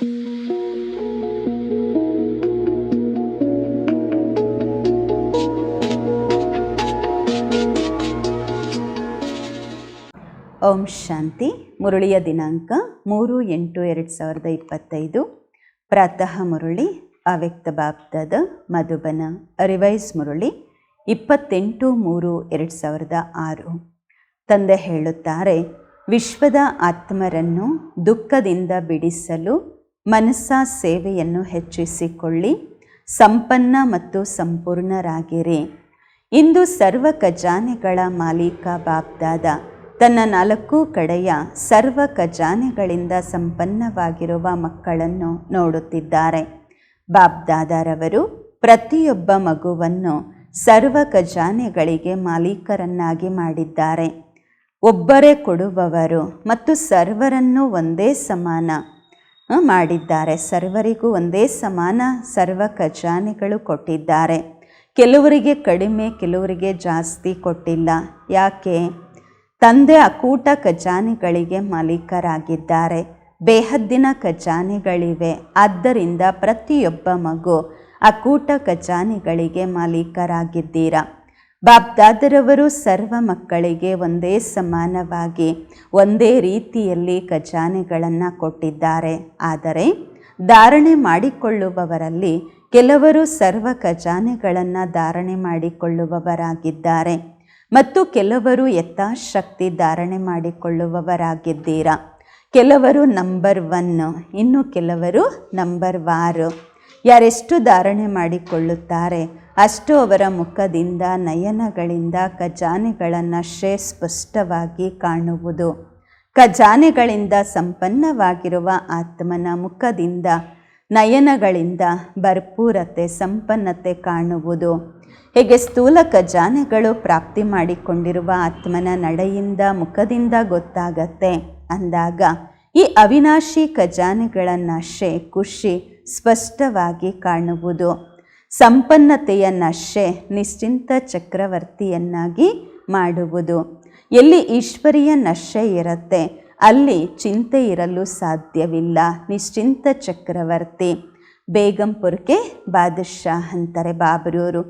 ಓಂ ಶಾಂತಿ. ಮುರುಳಿಯ ದಿನಾಂಕ ಮೂರು ಎಂಟು ಎರಡು ಸಾವಿರದ ಇಪ್ಪತ್ತೈದು. ಪ್ರಾತಃ ಮುರುಳಿ, ಅವ್ಯಕ್ತ ಬಾಬ್ದಾದ ಮಧುಬನ, ರಿವೈಸ್ ಮುರುಳಿ, ಇಪ್ಪತ್ತೆಂಟು ಮೂರು ಎರಡು ಸಾವಿರದ ಆರು. ತಂದೆ ಹೇಳುತ್ತಾರೆ, ವಿಶ್ವದ ಆತ್ಮರನ್ನು ದುಃಖದಿಂದ ಬಿಡಿಸಲು ಮನಸ್ಸ ಸೇವೆಯನ್ನು ಹೆಚ್ಚಿಸಿಕೊಳ್ಳಿ, ಸಂಪನ್ನ ಮತ್ತು ಸಂಪೂರ್ಣರಾಗಿರಿ. ಇಂದು ಸರ್ವ ಖಜಾನೆಗಳ ಮಾಲೀಕ ಬಾಬ್ದಾದ ತನ್ನ ನಾಲ್ಕು ಕಡೆಯ ಸರ್ವ ಖಜಾನೆಗಳಿಂದ ಸಂಪನ್ನವಾಗಿರುವ ಮಕ್ಕಳನ್ನು ನೋಡುತ್ತಿದ್ದಾರೆ. ಬಾಬ್ದಾದರವರು ಪ್ರತಿಯೊಬ್ಬ ಮಗುವನ್ನು ಸರ್ವ ಖಜಾನೆಗಳಿಗೆ ಮಾಲೀಕರನ್ನಾಗಿ ಮಾಡಿದ್ದಾರೆ. ಒಬ್ಬರೇ ಕೊಡುವವರು ಮತ್ತು ಸರ್ವರನ್ನು ಒಂದೇ ಸಮಾನ. ಮಾಡಿದ್ದಾರೆ. ಸರ್ವರಿಗೂ ಒಂದೇ ಸಮಾನ ಸರ್ವ ಖಜಾನೆಗಳು ಕೊಟ್ಟಿದ್ದಾರೆ. ಕೆಲವರಿಗೆ ಕಡಿಮೆ, ಕೆಲವರಿಗೆ ಜಾಸ್ತಿ ಕೊಟ್ಟಿಲ್ಲ. ಯಾಕೆ? ತಂದೆ ಅಕೂಟ ಖಜಾನೆಗಳಿಗೆ ಮಾಲೀಕರಾಗಿದ್ದಾರೆ. ಬೇಹದ್ದಿನ ಖಜಾನೆಗಳಿವೆ. ಆದ್ದರಿಂದ ಪ್ರತಿಯೊಬ್ಬ ಮಗು ಅಕೂಟ ಖಜಾನೆಗಳಿಗೆ ಮಾಲೀಕರಾಗಿದ್ದೀರಾ? ಬಾಬ್ದಾದರವರು ಸರ್ವ ಮಕ್ಕಳಿಗೆ ಒಂದೇ ಸಮಾನವಾಗಿ, ಒಂದೇ ರೀತಿಯಲ್ಲಿ ಖಜಾನೆಗಳನ್ನು ಕೊಟ್ಟಿದ್ದಾರೆ. ಆದರೆ, ಧಾರಣೆ ಮಾಡಿಕೊಳ್ಳುವವರಲ್ಲಿ ಕೆಲವರು ಸರ್ವ ಖಜಾನೆಗಳನ್ನು ಧಾರಣೆ ಮಾಡಿಕೊಳ್ಳುವವರಾಗಿದ್ದಾರೆ. ಮತ್ತು ಕೆಲವರು ಯಥಾಶಕ್ತಿ ಧಾರಣೆ ಮಾಡಿಕೊಳ್ಳುವವರಾಗಿದ್ದೀರಾ? ಕೆಲವರು ನಂಬರ್ ಒನ್ನು ಇನ್ನು ಕೆಲವರು ನಂಬರ್ ವಾರು ಯಾರೆಷ್ಟು ಧಾರಣೆ ಮಾಡಿಕೊಳ್ಳುತ್ತಾರೆ ಅಷ್ಟು ಅವರ ಮುಖದಿಂದ ನಯನಗಳಿಂದ ಖಜಾನೆಗಳನ್ನು ಶ್ರೇ ಸ್ಪಷ್ಟವಾಗಿ ಕಾಣುವುದು. ಖಜಾನೆಗಳಿಂದ ಸಂಪನ್ನವಾಗಿರುವ ಆತ್ಮನ ಮುಖದಿಂದ ನಯನಗಳಿಂದ ಭರ್ಪೂರತೆ, ಸಂಪನ್ನತೆ ಕಾಣುವುದು. ಹೇಗೆ ಸ್ಥೂಲ ಖಜಾನೆಗಳು ಪ್ರಾಪ್ತಿ ಮಾಡಿಕೊಂಡಿರುವ ಆತ್ಮನ ನಡೆಯಿಂದ, ಮುಖದಿಂದ ಗೊತ್ತಾಗತ್ತೆ. ಅಂದಾಗ ಈ ಅವಿನಾಶಿ ಖಜಾನೆಗಳ ನಶೆ ಖುಷಿ ಸ್ಪಷ್ಟವಾಗಿ ಕಾಣುವುದು. ಸಂಪನ್ನತೆಯ ನಶೆ ನಿಶ್ಚಿಂತ ಚಕ್ರವರ್ತಿಯನ್ನಾಗಿ ಮಾಡುವುದು. ಎಲ್ಲಿ ಈಶ್ವರಿಯ ನಶೆ ಇರುತ್ತೆ, ಅಲ್ಲಿ ಚಿಂತೆ ಇರಲು ಸಾಧ್ಯವಿಲ್ಲ ನಿಶ್ಚಿಂತ ಚಕ್ರವರ್ತಿ. ಬೇಗಂಪುರ್ಗೆ ಬಾದಶಾ ಅಂತಾರೆ ಬಾಬರೂರು.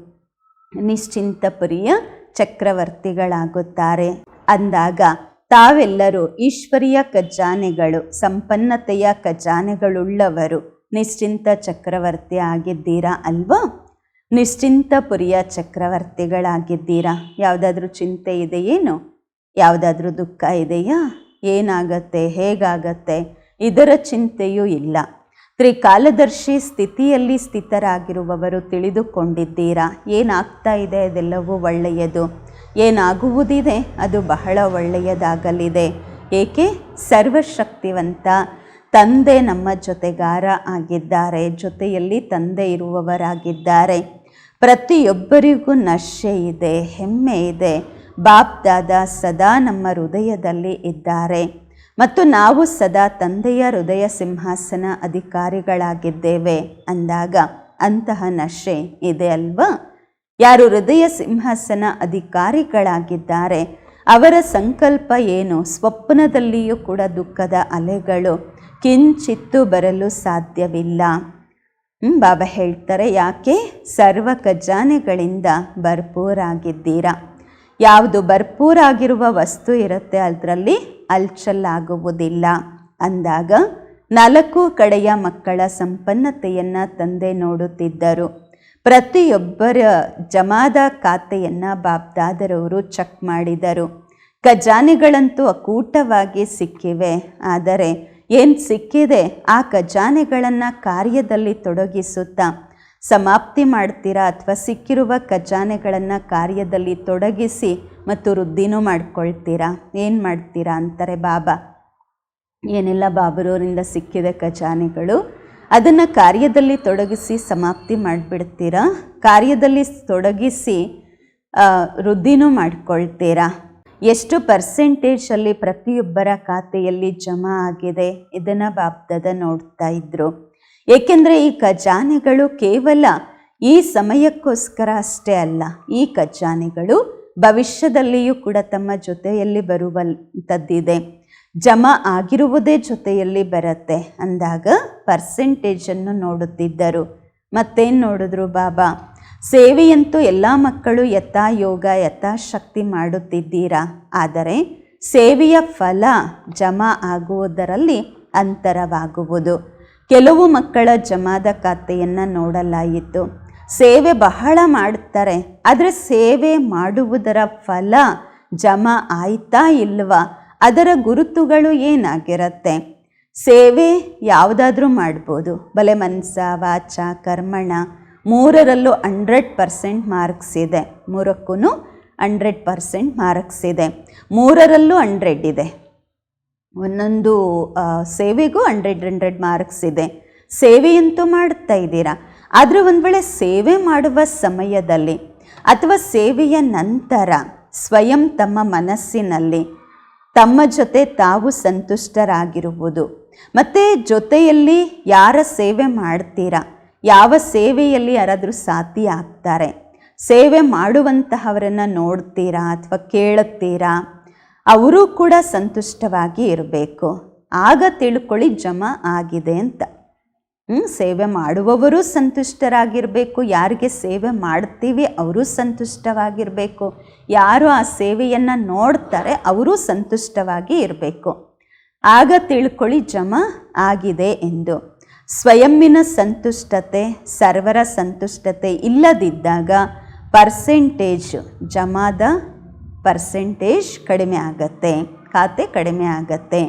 ನಿಶ್ಚಿಂತಪುರಿಯ ಚಕ್ರವರ್ತಿಗಳಾಗುತ್ತಾರೆ. ಅಂದಾಗ ತಾವೆಲ್ಲರೂ ಈಶ್ವರಿಯ ಖಜಾನೆಗಳು, ಸಂಪನ್ನತೆಯ ಖಜಾನೆಗಳುಳ್ಳವರು. ನಿಶ್ಚಿಂತ ಚಕ್ರವರ್ತಿ ಆಗಿದ್ದೀರಾ ಅಲ್ವಾ? ನಿಶ್ಚಿಂತಪುರಿಯ ಚಕ್ರವರ್ತಿಗಳಾಗಿದ್ದೀರಾ? ಯಾವುದಾದ್ರೂ ಚಿಂತೆ ಇದೆಯೇನು ಯಾವುದಾದ್ರೂ ದುಃಖ ಇದೆಯಾ? ಏನಾಗತ್ತೆ? ಹೇಗಾಗತ್ತೆ? ಇದರ ಚಿಂತೆಯೂ ಇಲ್ಲ. ತ್ರಿಕಾಲದರ್ಶಿ ಸ್ಥಿತಿಯಲ್ಲಿ ಸ್ಥಿತರಾಗಿರುವವರು ತಿಳಿದುಕೊಂಡಿದ್ದೀರಾ? ಏನಾಗ್ತಾ ಇದೆ ಅದೆಲ್ಲವೂ ಒಳ್ಳೆಯದು. ಏನಾಗುವುದಿದೆ ಅದು ಬಹಳ ಒಳ್ಳೆಯದಾಗಲಿದೆ. ಏಕೆ? ಸರ್ವಶಕ್ತಿವಂತ ತಂದೆ ನಮ್ಮ ಜೊತೆಗಾರ ಆಗಿದ್ದಾರೆ, ಜೊತೆಯಲ್ಲಿ ತಂದೆ ಇರುವವರಾಗಿದ್ದಾರೆ. ಪ್ರತಿಯೊಬ್ಬರಿಗೂ ನಶೆ ಇದೆ, ಹೆಮ್ಮೆ ಇದೆ. ಬಾಪ್ ಸದಾ ನಮ್ಮ ಹೃದಯದಲ್ಲಿ ಇದ್ದಾರೆ. ಮತ್ತು ನಾವು ಸದಾ ತಂದೆಯ ಹೃದಯ ಸಿಂಹಾಸನ ಅಧಿಕಾರಿಗಳಾಗಿದ್ದೇವೆ ಅಂದಾಗ ಅಂತಹ ನಶೆ ಇದೆ ಅಲ್ವಾ? ಯಾರು ಹೃದಯ ಸಿಂಹಾಸನ ಅಧಿಕಾರಿಗಳಾಗಿದ್ದಾರೆ, ಅವರ ಸಂಕಲ್ಪ ಏನು? ಸ್ವಪ್ನದಲ್ಲಿಯೂ ಕೂಡ ದುಃಖದ ಅಲೆಗಳು ಕಿಂಚಿತ್ತು ಬರಲು ಸಾಧ್ಯವಿಲ್ಲ. ಬಾಬಾ ಹೇಳ್ತಾರೆ, ಯಾಕೆ? ಸರ್ವ ಖಜಾನೆಗಳಿಂದ ಭರ್ಪೂರಾಗಿದ್ದೀರಾ? ಯಾವುದು ಭರ್ಪೂರಾಗಿರುವ ವಸ್ತು ಇರುತ್ತೆ ಅದರಲ್ಲಿ ಅಲ್ಚಲ್ಲಾಗುವುದಿಲ್ಲ ಅಂದಾಗ ನಾಲ್ಕು ಕಡೆಯ ಮಕ್ಕಳ ಸಂಪನ್ನತೆಯನ್ನು ತಂದೆ ನೋಡುತ್ತಿದ್ದರು. ಪ್ರತಿಯೊಬ್ಬರ ಜಮಾದ ಖಾತೆಯನ್ನು ಬಾಬ್ದಾದರವರು ಚೆಕ್ ಮಾಡಿದರು. ಖಜಾನೆಗಳಂತೂ ಅಕೂಟವಾಗಿ ಸಿಕ್ಕಿವೆ, ಆದರೆ ಏನು ಸಿಕ್ಕಿದೆ ಆ ಖಜಾನೆಗಳನ್ನು ಕಾರ್ಯದಲ್ಲಿ ತೊಡಗಿಸುತ್ತಾ ಸಮಾಪ್ತಿ ಮಾಡ್ತೀರಾ ಅಥವಾ ಸಿಕ್ಕಿರುವ ಖಜಾನೆಗಳನ್ನು ಕಾರ್ಯದಲ್ಲಿ ತೊಡಗಿಸಿ ಮತ್ತು ವೃದ್ಧಿನೂ ಮಾಡ್ಕೊಳ್ತೀರಾ? ಏನು ಮಾಡ್ತೀರಾ ಅಂತಾರೆ ಬಾಬಾ. ಏನೆಲ್ಲ ಬಾಬರವರಿಂದ ಸಿಕ್ಕಿದೆ ಖಜಾನೆಗಳು. ಅದನ್ನು ಕಾರ್ಯದಲ್ಲಿ ತೊಡಗಿಸಿ ಸಮಾಪ್ತಿ ಮಾಡಿಬಿಡ್ತೀರಾ? ಕಾರ್ಯದಲ್ಲಿ ತೊಡಗಿಸಿ ವೃದ್ಧಿನೂ ಮಾಡ್ಕೊಳ್ತೀರಾ? ಎಷ್ಟು ಪರ್ಸೆಂಟೇಜಲ್ಲಿ ಪ್ರತಿಯೊಬ್ಬರ ಖಾತೆಯಲ್ಲಿ ಜಮಾ ಆಗಿದೆ? ಇದನ್ನು ಬಾಬ್ದದ ನೋಡ್ತಾ ಇದ್ರು. ಏಕೆಂದರೆ ಈ ಖಜಾನೆಗಳು ಕೇವಲ ಈ ಸಮಯಕ್ಕೋಸ್ಕರ ಅಷ್ಟೇ ಅಲ್ಲ, ಈ ಖಜಾನೆಗಳು ಭವಿಷ್ಯದಲ್ಲಿಯೂ ಕೂಡ ತಮ್ಮ ಜೊತೆಯಲ್ಲಿ ಬರುವಂಥದ್ದಿದೆ ಜಮಾ ಆಗಿರುವುದೇ ಜೊತೆಯಲ್ಲಿ ಬರುತ್ತೆ ಅಂದಾಗ ಪರ್ಸೆಂಟೇಜನ್ನು ನೋಡುತ್ತಿದ್ದರು. ಮತ್ತೇನು ನೋಡಿದ್ರು ಬಾಬಾ? ಸೇವೆಯಂತೂ ಎಲ್ಲ ಮಕ್ಕಳು ಯಥಾ ಯೋಗ ಯಥಾಶಕ್ತಿ ಮಾಡುತ್ತಿದ್ದೀರಾ? ಆದರೆ ಸೇವೆಯ ಫಲ ಜಮಾ ಆಗುವುದರಲ್ಲಿ ಅಂತರವಾಗುವುದು. ಕೆಲವು ಮಕ್ಕಳ ಜಮಾದ ಖಾತೆಯನ್ನು ನೋಡಲಾಯಿತು. ಸೇವೆ ಬಹಳ ಮಾಡುತ್ತಾರೆ ಆದರೆ ಸೇವೆ ಮಾಡುವುದರ ಫಲ ಜಮಾ ಆಯ್ತಾ ಇಲ್ವಾ? ಅದರ ಗುರುತುಗಳು ಏನಾಗಿರುತ್ತೆ? ಸೇವೆ ಯಾವುದಾದ್ರೂ ಮಾಡ್ಬೋದು. ಬಲೆ ಮನಸ, ವಾಚ, ಕರ್ಮಣ ಮೂರರಲ್ಲೂ ಹಂಡ್ರೆಡ್ ಪರ್ಸೆಂಟ್ ಮಾರ್ಕ್ಸ್ ಇದೆ. ಮೂರಕ್ಕೂ ಹಂಡ್ರೆಡ್ ಪರ್ಸೆಂಟ್ ಮಾರ್ಕ್ಸ್ ಇದೆ. ಮೂರರಲ್ಲೂ ಹಂಡ್ರೆಡ್ ಇದೆ. ಒಂದೊಂದು ಸೇವೆಗೂ ಹಂಡ್ರೆಡ್ ಹಂಡ್ರೆಡ್ ಮಾರ್ಕ್ಸ್ ಇದೆ. ಸೇವೆಯಂತೂ ಮಾಡ್ತಾ ಇದ್ದೀರಾ? ಆದರೆ ಒಂದು ವೇಳೆ ಸೇವೆ ಮಾಡುವ ಸಮಯದಲ್ಲಿ ಅಥವಾ ಸೇವೆಯ ನಂತರ ಸ್ವಯಂ ತಮ್ಮ ಮನಸ್ಸಿನಲ್ಲಿ ತಮ್ಮ ಜೊತೆ ತಾವು ಸಂತುಷ್ಟರಾಗಿರುವುದು, ಮತ್ತು ಜೊತೆಯಲ್ಲಿ ಯಾರ ಸೇವೆ ಮಾಡ್ತೀರಾ? ಯಾವ ಸೇವೆಯಲ್ಲಿ ಯಾರಾದರೂ ಸಾಥಿ ಆಗ್ತಾರೆ? ಸೇವೆ ಮಾಡುವಂತಹವರನ್ನು ನೋಡ್ತೀರಾ ಅಥವಾ ಕೇಳುತ್ತೀರಾ? ಅವರೂ ಕೂಡ ಸಂತುಷ್ಟವಾಗಿ ಇರಬೇಕು. ಆಗ ತಿಳ್ಕೊಳ್ಳಿ ಜಮಾ ಆಗಿದೆ ಅಂತ. ಸೇವೆ ಮಾಡುವವರು ಸಂತುಷ್ಟರಾಗಿರಬೇಕು. ಯಾರಿಗೆ ಸೇವೆ ಮಾಡ್ತೀವಿ, ಅವರು ಸಂತುಷ್ಟವಾಗಿರಬೇಕು. ಯಾರು ಆ ಸೇವೆಯನ್ನು ನೋಡ್ತಾರೆ, ಅವರು ಸಂತುಷ್ಟವಾಗಿ ಇರಬೇಕು. ಆಗ ತಿಳ್ಕೊಳ್ಳಿ ಜಮ ಆಗಿದೆ ಎಂದು. ಸ್ವಯಂನ ಸಂತುಷ್ಟತೆ, ಸರ್ವರ ಸಂತುಷ್ಟತೆ ಇಲ್ಲದಿದ್ದಾಗ ಪರ್ಸೆಂಟೇಜ್ ಜಮಾದ ಪರ್ಸೆಂಟೇಜ್ ಕಡಿಮೆ ಆಗತ್ತೆ, ಖಾತೆ ಕಡಿಮೆ ಆಗತ್ತೆ.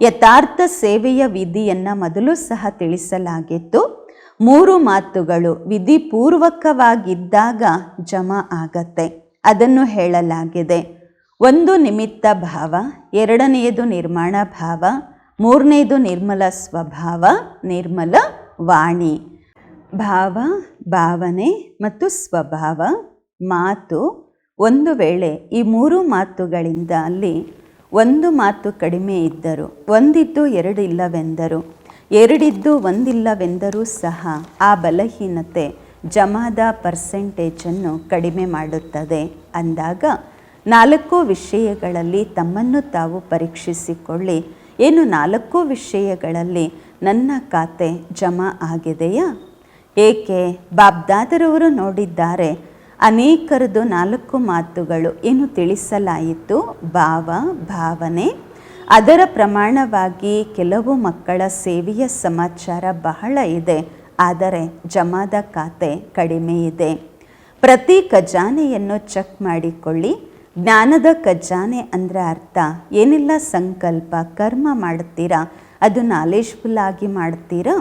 ಯಥಾರ್ಥ ಸೇವೆಯ ವಿಧಿಯನ್ನು ಮೊದಲು ಸಹ ತಿಳಿಸಲಾಗಿತ್ತು. ಮೂರು ಮಾತುಗಳು ವಿಧಿಪೂರ್ವಕವಾಗಿದ್ದಾಗ ಜಮಾ ಆಗತ್ತೆ, ಅದನ್ನು ಹೇಳಲಾಗಿದೆ. ಒಂದು ನಿಮಿತ್ತ ಭಾವ, ಎರಡನೆಯದು ನಿರ್ಮಾಣ ಭಾವ ಮೂರನೆಯದು ನಿರ್ಮಲ ಸ್ವಭಾವ, ನಿರ್ಮಲ ವಾಣಿ. ಭಾವ, ಭಾವನೆ ಮತ್ತು ಸ್ವಭಾವ, ಮಾತು. ಒಂದು ವೇಳೆ ಈ ಮೂರು ಮಾತುಗಳಿಂದ ಅಲ್ಲಿ ಒಂದು ಮಾತು ಕಡಿಮೆ ಇದ್ದರು, ಒಂದಿದ್ದು ಎರಡು ಇಲ್ಲವೆಂದರು ಎರಡಿದ್ದು ಒಂದಿಲ್ಲವೆಂದರೂ ಸಹ ಆ ಬಲಹೀನತೆ ಜಮಾದ ಪರ್ಸೆಂಟೇಜನ್ನು ಕಡಿಮೆ ಮಾಡುತ್ತದೆ. ಅಂದಾಗ ನಾಲ್ಕು ವಿಷಯಗಳಲ್ಲಿ ತಮ್ಮನ್ನು ತಾವು ಪರೀಕ್ಷಿಸಿಕೊಳ್ಳಿ. ಏನು ನಾಲ್ಕು ವಿಷಯಗಳಲ್ಲಿ ನನ್ನ ಖಾತೆ ಜಮಾ ಆಗಿದೆಯಾ? ಏಕೆ ಬಾಬ್ದಾದರವರು ನೋಡಿದ್ದಾರೆ, ಅನೇಕರದು ನಾಲ್ಕು ಮಾತುಗಳು ಏನು ತಿಳಿಸಲಾಯಿತು? ಭಾವ, ಭಾವನೆ. ಅದರ ಪ್ರಮಾಣವಾಗಿ ಕೆಲವು ಮಕ್ಕಳ ಸೇವೆಯ ಸಮಾಚಾರ ಬಹಳ ಇದೆ, ಆದರೆ ಜಮಾದ ಖಾತೆ ಕಡಿಮೆ ಇದೆ. ಪ್ರತಿ ಖಜಾನೆಯನ್ನು ಚೆಕ್ ಮಾಡಿಕೊಳ್ಳಿ. ಜ್ಞಾನದ ಖಜಾನೆ ಅಂದರೆ ಅರ್ಥ. ಏನೆಲ್ಲ ಸಂಕಲ್ಪ, ಕರ್ಮ ಮಾಡ್ತೀರಾ ಅದು ನಾಲೆಜ್ಫುಲ್ ಆಗಿ ಮಾಡ್ತೀರಾ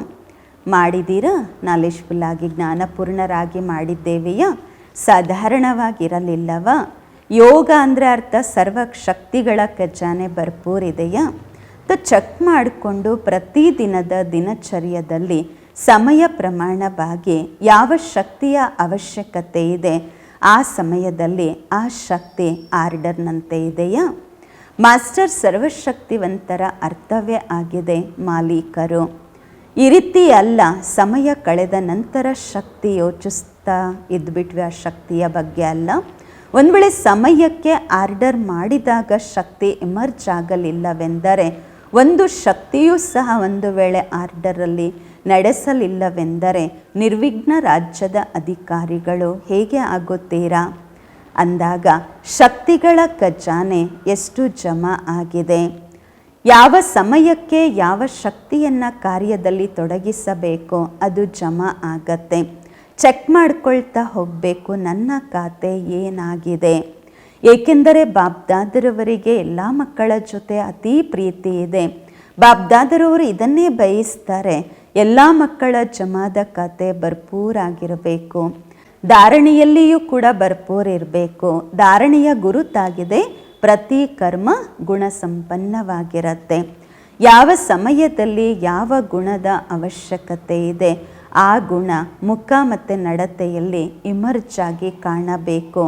ಮಾಡಿದ್ದೀರಾ? ನಾಲೆಜ್ಫುಲ್ ಆಗಿ ಜ್ಞಾನಪೂರ್ಣರಾಗಿ ಮಾಡಿದ್ದೇವೆಯಾ? ಸಾಧಾರಣವಾಗಿರಲಿಲ್ಲವ? ಯೋಗ ಅಂದರೆ ಅರ್ಥ ಸರ್ವ ಶಕ್ತಿಗಳ ಖಜಾನೆ ಭರ್ಪೂರಿದೆಯಾ? ತ ಚೆಕ್ ಮಾಡಿಕೊಂಡು ಪ್ರತಿದಿನದ ದಿನಚರ್ಯದಲ್ಲಿ ಸಮಯ ಪ್ರಮಾಣವಾಗಿ ಯಾವ ಶಕ್ತಿಯ ಅವಶ್ಯಕತೆ ಇದೆ? ಆ ಸಮಯದಲ್ಲಿ ಆ ಶಕ್ತಿ ಆರ್ಡರ್ನಂತೆ ಇದೆಯಾ? ಮಾಸ್ಟರ್ ಸರ್ವಶಕ್ತಿವಂತರ ಅರ್ಥವೇ ಆಗಿದೆ ಮಾಲೀಕರು. ಈ ರೀತಿ ಅಲ್ಲ, ಸಮಯ ಕಳೆದ ನಂತರ ಶಕ್ತಿ ಯೋಚಿಸ್ತಾ ಇದ್ಬಿಟ್ವಿ ಆ ಶಕ್ತಿಯ ಬಗ್ಗೆ ಅಲ್ಲ. ಒಂದು ವೇಳೆ ಸಮಯಕ್ಕೆ ಆರ್ಡರ್ ಮಾಡಿದಾಗ ಶಕ್ತಿ ಎಮರ್ಜ್ ಆಗಲಿಲ್ಲವೆಂದರೆ, ಒಂದು ಶಕ್ತಿಯೂ ಸಹ ಒಂದು ವೇಳೆ ಆರ್ಡರಲ್ಲಿ ನಡೆಸಲಿಲ್ಲವೆಂದರೆ ನಿರ್ವಿಘ್ನ ರಾಜ್ಯದ ಅಧಿಕಾರಿಗಳು ಹೇಗೆ ಆಗುತ್ತೀರಾ? ಅಂದಾಗ ಶಕ್ತಿಗಳ ಖಜಾನೆ ಎಷ್ಟು ಜಮಾ ಆಗಿದೆ? ಯಾವ ಸಮಯಕ್ಕೆ ಯಾವ ಶಕ್ತಿಯನ್ನು ಕಾರ್ಯದಲ್ಲಿ ತೊಡಗಿಸಬೇಕೋ ಅದು ಜಮಾ ಆಗತ್ತೆ? ಚೆಕ್ ಮಾಡ್ಕೊಳ್ತಾ ಹೋಗಬೇಕು ನನ್ನ ಖಾತೆ ಏನಾಗಿದೆ? ಏಕೆಂದರೆ ಬಾಬ್ದಾದರವರಿಗೆ ಎಲ್ಲ ಮಕ್ಕಳ ಜೊತೆ ಅತೀ ಪ್ರೀತಿ ಇದೆ. ಬಾಬ್ದಾದರವರು ಇದನ್ನೇ ಬಯಸ್ತಾರೆ ಎಲ್ಲ ಮಕ್ಕಳ ಜಮಾದ ಖಾತೆ ಭರ್ಪೂರಾಗಿರಬೇಕು. ಧಾರಣೆಯಲ್ಲಿಯೂ ಕೂಡ ಭರ್ಪೂರ್ ಇರಬೇಕು ಧಾರಣೆಯ ಗುರುತಾಗಿದೆ, ಪ್ರತಿ ಕರ್ಮ ಗುಣ ಸಂಪನ್ನವಾಗಿರತ್ತೆ ಯಾವ ಸಮಯದಲ್ಲಿ ಯಾವ ಗುಣದ ಅವಶ್ಯಕತೆ ಇದೆ, ಆ ಗುಣ ಮುಖ ಮತ್ತು ನಡತೆಯಲ್ಲಿ ಇಮರ್ಜ್ ಆಗಿ ಕಾಣಬೇಕು.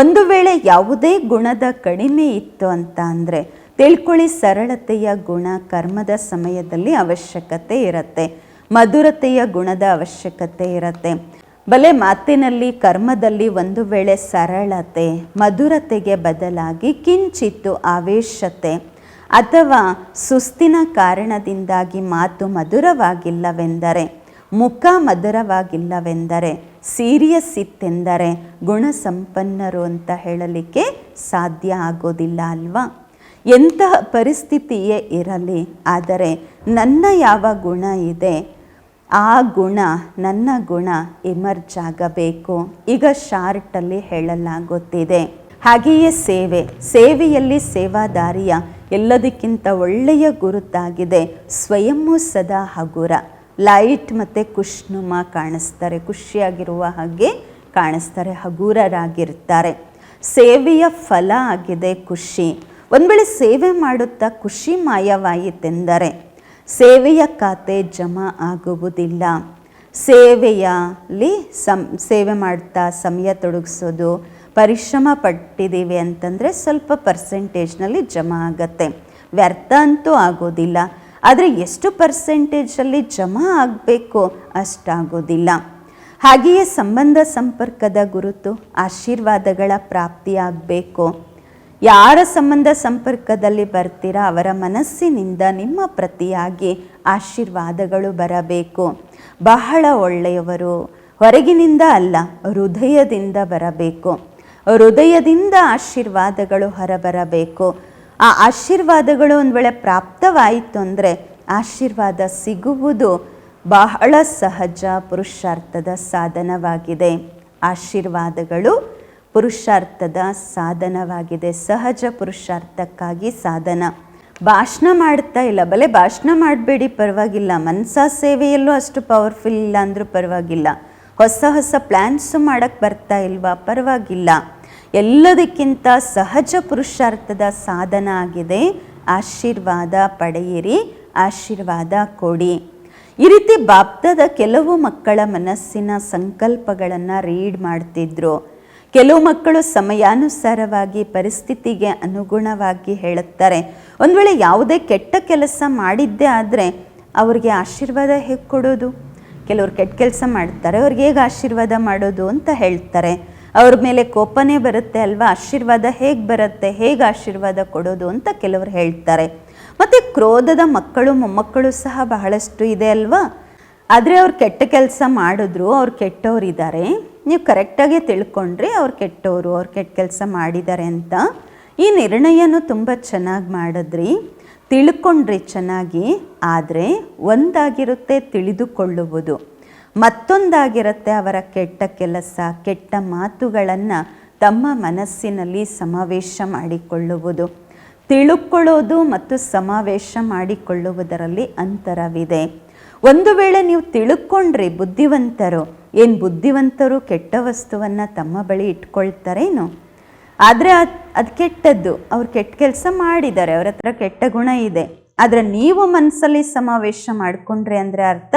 ಒಂದು ವೇಳೆ ಯಾವುದೇ ಗುಣದ ಕಡಿಮೆ ಇತ್ತು ಅಂತ ಅಂದರೆ ತಿಳ್ಕೊಳ್ಳಿ ಸರಳತೆಯ ಗುಣ ಕರ್ಮದ ಸಮಯದಲ್ಲಿ ಅವಶ್ಯಕತೆ ಇರುತ್ತೆ. ಮಧುರತೆಯ ಗುಣದ ಅವಶ್ಯಕತೆ ಇರುತ್ತೆ. ಬಲೆ ಮಾತಿನಲ್ಲಿ, ಕರ್ಮದಲ್ಲಿ ಒಂದು ವೇಳೆ ಸರಳತೆ, ಮಧುರತೆಗೆ ಬದಲಾಗಿ ಕಿಂಚಿತ್ತು ಆವೇಶತೆ ಅಥವಾ ಸುಸ್ತಿನ ಕಾರಣದಿಂದಾಗಿ ಮಾತು ಮಧುರವಾಗಿಲ್ಲವೆಂದರೆ, ಮುಖ ಮಧುರವಾಗಿಲ್ಲವೆಂದರೆ, ಸೀರಿಯಸ್ ಇತ್ತೆಂದರೆ ಗುಣ ಸಂಪನ್ನರು ಅಂತ ಹೇಳಲಿಕ್ಕೆ ಸಾಧ್ಯ ಆಗೋದಿಲ್ಲ ಅಲ್ವಾ? ಎಂತಹ ಪರಿಸ್ಥಿತಿಯೇ ಇರಲಿ, ಆದರೆ ನನ್ನ ಯಾವ ಗುಣ ಇದೆ, ಆ ಗುಣ, ನನ್ನ ಗುಣ ಎಮರ್ಜ್ ಆಗಬೇಕು. ಈಗ ಶಾರ್ಟಲ್ಲಿ ಹೇಳಲಾಗುತ್ತಿದೆ. ಹಾಗೆಯೇ ಸೇವೆ, ಸೇವೆಯಲ್ಲಿ ಸೇವಾದಾರಿಯ ಎಲ್ಲದಕ್ಕಿಂತ ಒಳ್ಳೆಯ ಗುರುತಾಗಿದೆ. ಸ್ವಯಂ ಸದಾ ಹಗುರ. ಲೈಟ್ ಮತ್ತು ಖುಷ್ನುಮ ಕಾಣಿಸ್ತಾರೆ, ಖುಷಿಯಾಗಿರುವ ಹಾಗೆ ಕಾಣಿಸ್ತಾರೆ, ಹಗುರರಾಗಿರ್ತಾರೆ. ಸೇವೆಯ ಫಲ ಆಗಿದೆ ಖುಷಿ. ಒಂದು ವೇಳೆ ಸೇವೆ ಮಾಡುತ್ತಾ ಖುಷಿ ಮಾಯವಾಯಿತೆಂದರೆ ಸೇವೆಯ ಖಾತೆ ಜಮಾ ಆಗುವುದಿಲ್ಲ. ಸೇವೆಯಲ್ಲಿ ಸಂ, ಸೇವೆ ಮಾಡ್ತಾ ಸಮಯ ತೊಡಗಿಸೋದು ಪರಿಶ್ರಮ ಪಟ್ಟಿದ್ದೀವಿ ಅಂತಂದರೆ ಸ್ವಲ್ಪ ಪರ್ಸೆಂಟೇಜ್ನಲ್ಲಿ ಜಮಾ ಆಗತ್ತೆ. ವ್ಯರ್ಥ ಅಂತೂ ಆಗೋದಿಲ್ಲ. ಆದರೆ ಎಷ್ಟು ಪರ್ಸೆಂಟೇಜಲ್ಲಿ ಜಮಾ ಆಗಬೇಕು ಅಷ್ಟಾಗೋದಿಲ್ಲ. ಹಾಗೆಯೇ ಸಂಬಂಧ ಸಂಪರ್ಕದ ಗುರುತು, ಆಶೀರ್ವಾದಗಳ ಪ್ರಾಪ್ತಿಯಾಗಬೇಕು. ಯಾರ ಸಂಬಂಧ ಸಂಪರ್ಕದಲ್ಲಿ ಬರ್ತೀರಾ? ಅವರ ಮನಸ್ಸಿನಿಂದ ನಿಮ್ಮ ಪ್ರತಿಯಾಗಿ ಆಶೀರ್ವಾದಗಳು ಬರಬೇಕು. ಬಹಳ ಒಳ್ಳೆಯವರು. ಹೊರಗಿನಿಂದ ಅಲ್ಲ, ಹೃದಯದಿಂದ ಬರಬೇಕು. ಹೃದಯದಿಂದ ಆಶೀರ್ವಾದಗಳು ಹೊರಬರಬೇಕು. ಆ ಆಶೀರ್ವಾದಗಳು ಒಂದು ವೇಳೆ ಪ್ರಾಪ್ತವಾಯಿತು ಅಂದರೆ ಆಶೀರ್ವಾದ ಸಿಗುವುದು ಬಹಳ ಸಹಜ, ಪುರುಷಾರ್ಥದ ಸಾಧನವಾಗಿದೆ. ಆಶೀರ್ವಾದಗಳು ಪುರುಷಾರ್ಥದ ಸಾಧನವಾಗಿದೆ. ಸಹಜ ಪುರುಷಾರ್ಥಕ್ಕಾಗಿ ಸಾಧನ. ಭಾಷಣ ಮಾಡ್ತಾ ಇಲ್ಲ. ಬಲೆ ಭಾಷಣ ಮಾಡಬೇಡಿ, ಪರವಾಗಿಲ್ಲ. ಮನಸಾ ಸೇವೆಯಲ್ಲೂ ಅಷ್ಟು ಪವರ್ಫುಲ್ ಇಲ್ಲ ಅಂದರೂ ಪರವಾಗಿಲ್ಲ. ಹೊಸ ಹೊಸ ಪ್ಲ್ಯಾನ್ಸು ಮಾಡೋಕ್ಕೆ ಬರ್ತಾ ಇಲ್ವಾ? ಪರವಾಗಿಲ್ಲ. ಎಲ್ಲದಕ್ಕಿಂತ ಸಹಜ ಪುರುಷಾರ್ಥದ ಸಾಧನ ಆಗಿದೆ. ಆಶೀರ್ವಾದ ಪಡೆಯಿರಿ, ಆಶೀರ್ವಾದ ಕೊಡಿ. ಈ ರೀತಿ ಬಾಪ್ತದ ಕೆಲವು ಮಕ್ಕಳ ಮನಸ್ಸಿನ ಸಂಕಲ್ಪಗಳನ್ನು ರೀಡ್ ಮಾಡ್ತಿದ್ರು. ಕೆಲವು ಮಕ್ಕಳು ಸಮಯಾನುಸಾರವಾಗಿ ಪರಿಸ್ಥಿತಿಗೆ ಅನುಗುಣವಾಗಿ ಹೇಳುತ್ತಾರೆ. ಒಂದು ವೇಳೆ ಯಾವುದೇ ಕೆಟ್ಟ ಕೆಲಸ ಮಾಡಿದ್ದೇ ಆದರೆ ಅವ್ರಿಗೆ ಆಶೀರ್ವಾದ ಹೇಗೆ ಕೊಡೋದು? ಕೆಲವ್ರು ಕೆಟ್ಟ ಕೆಲಸ ಮಾಡ್ತಾರೆ, ಅವ್ರಿಗೆ ಹೇಗೆ ಆಶೀರ್ವಾದ ಮಾಡೋದು ಅಂತ ಹೇಳ್ತಾರೆ. ಅವ್ರ ಮೇಲೆ ಕೋಪನೇ ಬರುತ್ತೆ ಅಲ್ವಾ? ಆಶೀರ್ವಾದ ಹೇಗೆ ಬರುತ್ತೆ? ಹೇಗೆ ಆಶೀರ್ವಾದ ಕೊಡೋದು ಅಂತ ಕೆಲವರು ಹೇಳ್ತಾರೆ. ಮತ್ತು ಕ್ರೋಧದ ಮಕ್ಕಳು, ಮೊಮ್ಮಕ್ಕಳು ಸಹ ಬಹಳಷ್ಟು ಇದೆ ಅಲ್ವಾ? ಆದರೆ ಅವ್ರು ಕೆಟ್ಟ ಕೆಲಸ ಮಾಡಿದ್ರು, ಅವ್ರು ಕೆಟ್ಟವರಿದ್ದಾರೆ. ನೀವು ಕರೆಕ್ಟಾಗಿ ತಿಳ್ಕೊಂಡ್ರಿ ಅವ್ರು ಕೆಟ್ಟವರು, ಅವ್ರು ಕೆಟ್ಟ ಕೆಲಸ ಮಾಡಿದ್ದಾರೆ ಅಂತ. ಈ ನಿರ್ಣಯನೂ ತುಂಬ ಚೆನ್ನಾಗಿ ಮಾಡಿದ್ರಿ. ತಿಳ್ಕೊಂಡ್ರಿ ಚೆನ್ನಾಗಿ, ಆದರೆ ಒಂದಾಗಿರುತ್ತೆ ತಿಳಿದುಕೊಳ್ಳುವುದು. ಮತ್ತೊಂದಾಗಿರುತ್ತೆ ಅವರ ಕೆಟ್ಟ ಕೆಲಸ, ಕೆಟ್ಟ ಮಾತುಗಳನ್ನು ತಮ್ಮ ಮನಸ್ಸಿನಲ್ಲಿ ಸಮಾವೇಶ ಮಾಡಿಕೊಳ್ಳುವುದು. ತಿಳುಕೊಳ್ಳೋದು ಮತ್ತು ಸಮಾವೇಶ ಮಾಡಿಕೊಳ್ಳುವುದರಲ್ಲಿ ಅಂತರವಿದೆ. ಒಂದು ವೇಳೆ ನೀವು ತಿಳ್ಕೊಂಡ್ರಿ ಬುದ್ಧಿವಂತರು ಏನು ಬುದ್ಧಿವಂತರು ಕೆಟ್ಟ ವಸ್ತುವನ್ನು ತಮ್ಮ ಬಳಿ ಇಟ್ಕೊಳ್ತಾರೇನು? ಆದರೆ ಅದು ಅದು ಕೆಟ್ಟದ್ದು. ಅವ್ರು ಕೆಟ್ಟ ಕೆಲಸ ಮಾಡಿದ್ದಾರೆ, ಅವ್ರ ಹತ್ರ ಕೆಟ್ಟ ಗುಣ ಇದೆ. ಆದರೆ ನೀವು ಮನಸ್ಸಲ್ಲಿ ಸಮಾವೇಶ ಮಾಡಿಕೊಂಡ್ರಿ ಅಂದರೆ ಅರ್ಥ,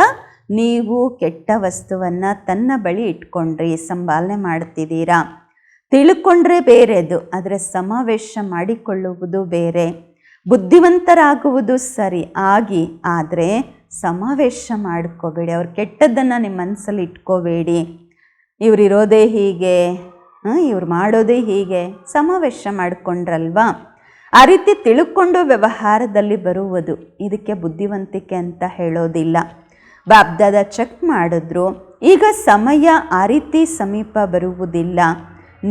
ನೀವು ಕೆಟ್ಟ ವಸ್ತುವನ್ನು ತನ್ನ ಬಳಿ ಇಟ್ಕೊಂಡ್ರಿ ಸಂಭಾಲನೆ ಮಾಡ್ತಿದ್ದೀರಾ? ತಿಳ್ಕೊಂಡ್ರೆ ಬೇರೆದು, ಆದರೆ ಸಮಾವೇಶ ಮಾಡಿಕೊಳ್ಳುವುದು ಬೇರೆ. ಬುದ್ಧಿವಂತರಾಗುವುದು ಸರಿ, ಆಗಿ, ಆದರೆ ಸಮಾವೇಶ ಮಾಡ್ಕೋಬೇಡಿ, ಅವ್ರು ಕೆಟ್ಟದ್ದನ್ನು ನಿಮ್ಮ ಮನಸ್ಸಲ್ಲಿ ಇಟ್ಕೋಬೇಡಿ. ಇರೋದೇ ಹೀಗೆ ಇವ್ರು ಮಾಡೋದೇ ಹೀಗೆ ಸಮಾವೇಶ ಮಾಡಿಕೊಂಡ್ರಲ್ವಾ? ಆ ರೀತಿ ತಿಳ್ಕೊಂಡು ವ್ಯವಹಾರದಲ್ಲಿ ಬರುವುದು ಇದಕ್ಕೆ ಬುದ್ಧಿವಂತಿಕೆ ಅಂತ ಹೇಳೋದಿಲ್ಲ. ಬಾಬ್ದಾದ ಚೆಕ್ ಮಾಡಿದ್ರು, ಈಗ ಸಮಯ ಆ ರೀತಿ ಸಮೀಪ ಬರುವುದಿಲ್ಲ.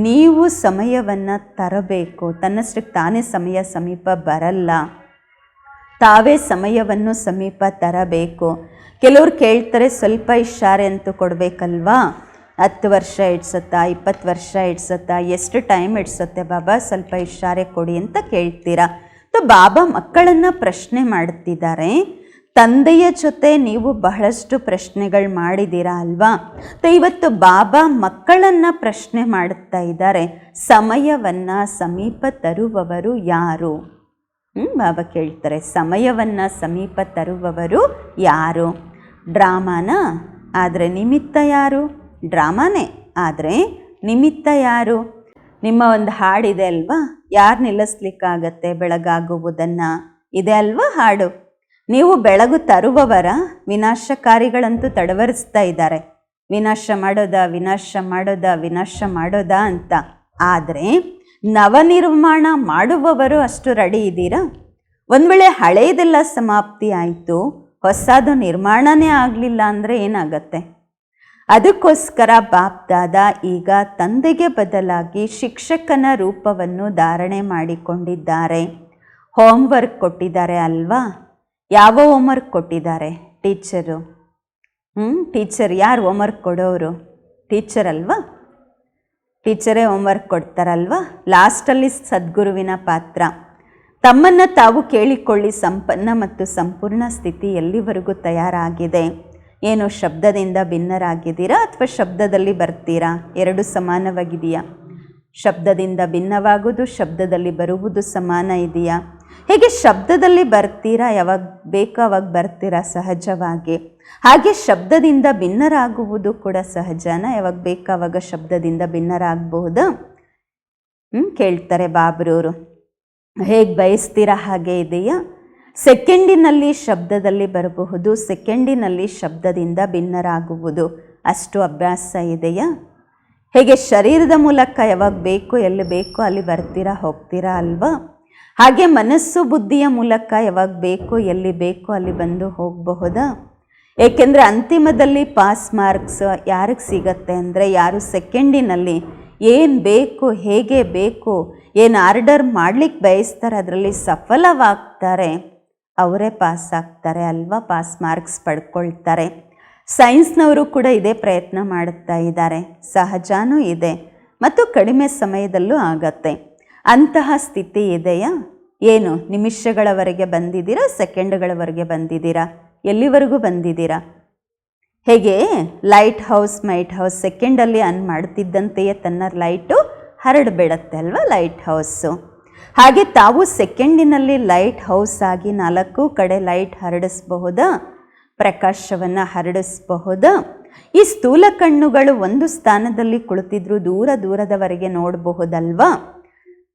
ನೀವು ಸಮಯವನ್ನು ತರಬೇಕು ತನ್ನಷ್ಟಕ್ಕೆ ತಾನೇ ಸಮಯ ಸಮೀಪ ಬರಲ್ಲ. ತಾವೇ ಸಮಯವನ್ನು ಸಮೀಪ ತರಬೇಕು. ಕೆಲವ್ರು ಕೇಳ್ತಾರೆ, ಸ್ವಲ್ಪ ಇಷಾರೆ ಅಂತೂ ಕೊಡಬೇಕಲ್ವಾ? ಹತ್ತು ವರ್ಷ ಇಡ್ಸತ್ತಾ, ಇಪ್ಪತ್ತು ವರ್ಷ ಇಡ್ಸತ್ತಾ, ಎಷ್ಟು ಟೈಮ್ ಇಡ್ಸತ್ತೆ ಬಾಬಾ? ಸ್ವಲ್ಪ ಇಷಾರೆ ಕೊಡಿ ಅಂತ ಕೇಳ್ತೀರಾ? ತೊ ಬಾಬಾ ಮಕ್ಕಳನ್ನು ಪ್ರಶ್ನೆ ಮಾಡ್ತಿದ್ದಾರೆ. ತಂದೆಯ ಜೊತೆ ನೀವು ಬಹಳಷ್ಟು ಪ್ರಶ್ನೆಗಳು ಮಾಡಿದ್ದೀರಾ ಅಲ್ವಾ? ತೊ ಇವತ್ತು ಬಾಬಾ ಮಕ್ಕಳನ್ನು ಪ್ರಶ್ನೆ ಮಾಡುತ್ತಾ ಇದ್ದಾರೆ. ಸಮಯವನ್ನು ಸಮೀಪ ತರುವವರು ಯಾರು? ಬಾಬಾ ಕೇಳ್ತಾರೆ, ಸಮಯವನ್ನು ಸಮೀಪ ತರುವವರು ಯಾರು? ಡ್ರಾಮಾನ? ಆದರೆ ನಿಮಿತ್ತ ಯಾರು? ಡ್ರಾಮಾನೇ, ಆದರೆ ನಿಮಿತ್ತ ಯಾರು? ನಿಮ್ಮ ಒಂದು ಹಾಡಿದೆ ಅಲ್ವಾ? ಯಾರು ನಿಲ್ಲಿಸ್ಲಿಕ್ಕಾಗತ್ತೆ ಬೆಳಗಾಗುವುದನ್ನು? ಇದೆ ಅಲ್ವಾ ಹಾಡು? ನೀವು ಬೆಳಗು ತರುವವರ ವಿನಾಶಕಾರಿಗಳಂತೂ ತಡವರಿಸ್ತಾ ಇದ್ದಾರೆ. ವಿನಾಶ ಮಾಡೋದಾ ವಿನಾಶ ಮಾಡೋದಾ ವಿನಾಶ ಮಾಡೋದಾ ಅಂತ. ಆದರೆ ನವನಿರ್ಮಾಣ ಮಾಡುವವರು ಅಷ್ಟು ರೆಡಿ ಇದ್ದೀರಾ? ಒಂದು ವೇಳೆ ಹಳೆಯದೆಲ್ಲ ಸಮಾಪ್ತಿ ಆಯಿತು, ಹೊಸದು ನಿರ್ಮಾಣನೇ ಆಗಲಿಲ್ಲ ಅಂದರೆ ಏನಾಗತ್ತೆ? ಅದಕ್ಕೋಸ್ಕರ ಬಾಪ್ದಾದ ಈಗ ತಂದೆಗೆ ಬದಲಾಗಿ ಶಿಕ್ಷಕನ ರೂಪವನ್ನು ಧಾರಣೆ ಮಾಡಿಕೊಂಡಿದ್ದಾರೆ. ಹೋಮ್ವರ್ಕ್ ಕೊಟ್ಟಿದ್ದಾರೆ ಅಲ್ವಾ? ಯಾವ ಹೋಮ್ವರ್ಕ್ ಕೊಟ್ಟಿದ್ದಾರೆ ಟೀಚರು? ಹ್ಞೂ ಟೀಚರ್ ಯಾರು ಹೋಮ್ವರ್ಕ್ ಕೊಡೋರು? ಟೀಚರ್ ಅಲ್ವಾ? ಟೀಚರೇ ಹೋಮ್ವರ್ಕ್ ಕೊಡ್ತಾರಲ್ವಾ? ಲಾಸ್ಟಲ್ಲಿ ಸದ್ಗುರುವಿನ ಪಾತ್ರ. ತಮ್ಮನ್ನು ತಾವು ಕೇಳಿಕೊಳ್ಳಿ ಸಂಪನ್ನ ಮತ್ತು ಸಂಪೂರ್ಣ ಸ್ಥಿತಿ ಎಲ್ಲಿವರೆಗೂ ತಯಾರಾಗಿದೆ? ಏನು ಶಬ್ದದಿಂದ ಭಿನ್ನರಾಗಿದ್ದೀರಾ ಅಥವಾ ಶಬ್ದದಲ್ಲಿ ಬರ್ತೀರಾ? ಎರಡು ಸಮಾನವಾಗಿದೆಯಾ? ಶಬ್ದದಿಂದ ಭಿನ್ನವಾಗುವುದು, ಶಬ್ದದಲ್ಲಿ ಬರುವುದು ಸಮಾನ ಇದೆಯಾ? ಹೇಗೆ ಶಬ್ದದಲ್ಲಿ ಬರ್ತೀರಾ? ಯಾವಾಗ ಬೇಕೋ ಅವಾಗ ಬರ್ತೀರಾ? ಸಹಜವಾಗಿ. ಹಾಗೆ ಶಬ್ದದಿಂದ ಭಿನ್ನರಾಗುವುದು ಕೂಡ ಸಹಜನ? ಯಾವಾಗ ಬೇಕೋ ಅವಾಗ ಶಬ್ದದಿಂದ ಭಿನ್ನರಾಗಬಹುದು? ಹ್ಞೂ ಕೇಳ್ತಾರೆ ಬಾಬ್ರವರು ಹೇಗೆ ಬಯಸ್ತೀರಾ? ಹಾಗೆ ಇದೆಯಾ? ಸೆಕೆಂಡಿನಲ್ಲಿ ಶಬ್ದದಲ್ಲಿ ಬರಬಹುದು, ಸೆಕೆಂಡಿನಲ್ಲಿ ಶಬ್ದದಿಂದ ಭಿನ್ನರಾಗುವುದು. ಅಷ್ಟು ಅಭ್ಯಾಸ ಇದೆಯಾ? ಹೇಗೆ ಶರೀರದ ಮೂಲಕ ಯಾವಾಗ ಬೇಕು, ಎಲ್ಲಿ ಬೇಕೋ ಅಲ್ಲಿ ಬರ್ತೀರಾ, ಹೋಗ್ತೀರಾ ಅಲ್ವಾ? ಹಾಗೆ ಮನಸ್ಸು ಬುದ್ಧಿಯ ಮೂಲಕ ಯಾವಾಗ ಬೇಕು, ಎಲ್ಲಿ ಬೇಕೋ ಅಲ್ಲಿ ಬಂದು ಹೋಗಬಹುದಾ? ಏಕೆಂದರೆ ಅಂತಿಮದಲ್ಲಿ ಪಾಸ್ ಮಾರ್ಕ್ಸ್ ಯಾರಿಗೆ ಸಿಗತ್ತೆ ಅಂದರೆ ಯಾರು ಸೆಕೆಂಡಿನಲ್ಲಿ ಏನು ಬೇಕು, ಹೇಗೆ ಬೇಕು, ಏನು ಆರ್ಡರ್ ಮಾಡ್ಲಿಕ್ಕೆ ಬಯಸ್ತಾರೆ, ಅದರಲ್ಲಿ ಸಫಲವಾಗ್ತಾರೆ, ಅವರೇ ಪಾಸ್ ಆಗ್ತಾರೆ ಅಲ್ವಾ? Pass marks ಪಡ್ಕೊಳ್ತಾರೆ. ಸೈನ್ಸ್ನವರು ಕೂಡ ಇದೇ ಪ್ರಯತ್ನ ಮಾಡುತ್ತಾ ಇದ್ದಾರೆ. ಸಹಜನೂ ಇದೆ. ಮತ್ತು ಕಡಿಮೆ ಸಮಯದಲ್ಲೂ ಆಗತ್ತೆ. ಅಂತಹ ಸ್ಥಿತಿ ಇದೆಯಾ? ಏನು, ನಿಮಿಷಗಳವರೆಗೆ ಬಂದಿದ್ದೀರಾ, ಸೆಕೆಂಡ್ಗಳವರೆಗೆ ಬಂದಿದ್ದೀರಾ, ಎಲ್ಲಿವರೆಗೂ ಬಂದಿದ್ದೀರಾ? ಹೇಗೆ, ಲೈಟ್ ಹೌಸ್, ಮೈಟ್ ಹೌಸ್, ಸೆಕೆಂಡಲ್ಲಿ ಆನ್ ಮಾಡ್ತಿದ್ದಂತೆಯೇ ತನ್ನ ಲೈಟು ಹರಡಬೇಡತ್ತೆ ಅಲ್ವಾ, ಲೈಟ್ ಹೌಸು? ಹಾಗೆ ತಾವು ಸೆಕೆಂಡಿನಲ್ಲಿ ಲೈಟ್ ಹೌಸ್ ಆಗಿ ನಾಲ್ಕು ಕಡೆ ಲೈಟ್ ಹರಡಿಸ್ಬಹುದಾ? ಪ್ರಕಾಶವನ್ನು ಹರಡಿಸ್ಬಹುದಾ? ಈ ಸ್ಥೂಲ ಕಣ್ಣುಗಳು ಒಂದು ಸ್ಥಾನದಲ್ಲಿ ಕುಳಿತಿದ್ರು ದೂರ ದೂರದವರೆಗೆ ನೋಡಬಹುದಲ್ವಾ?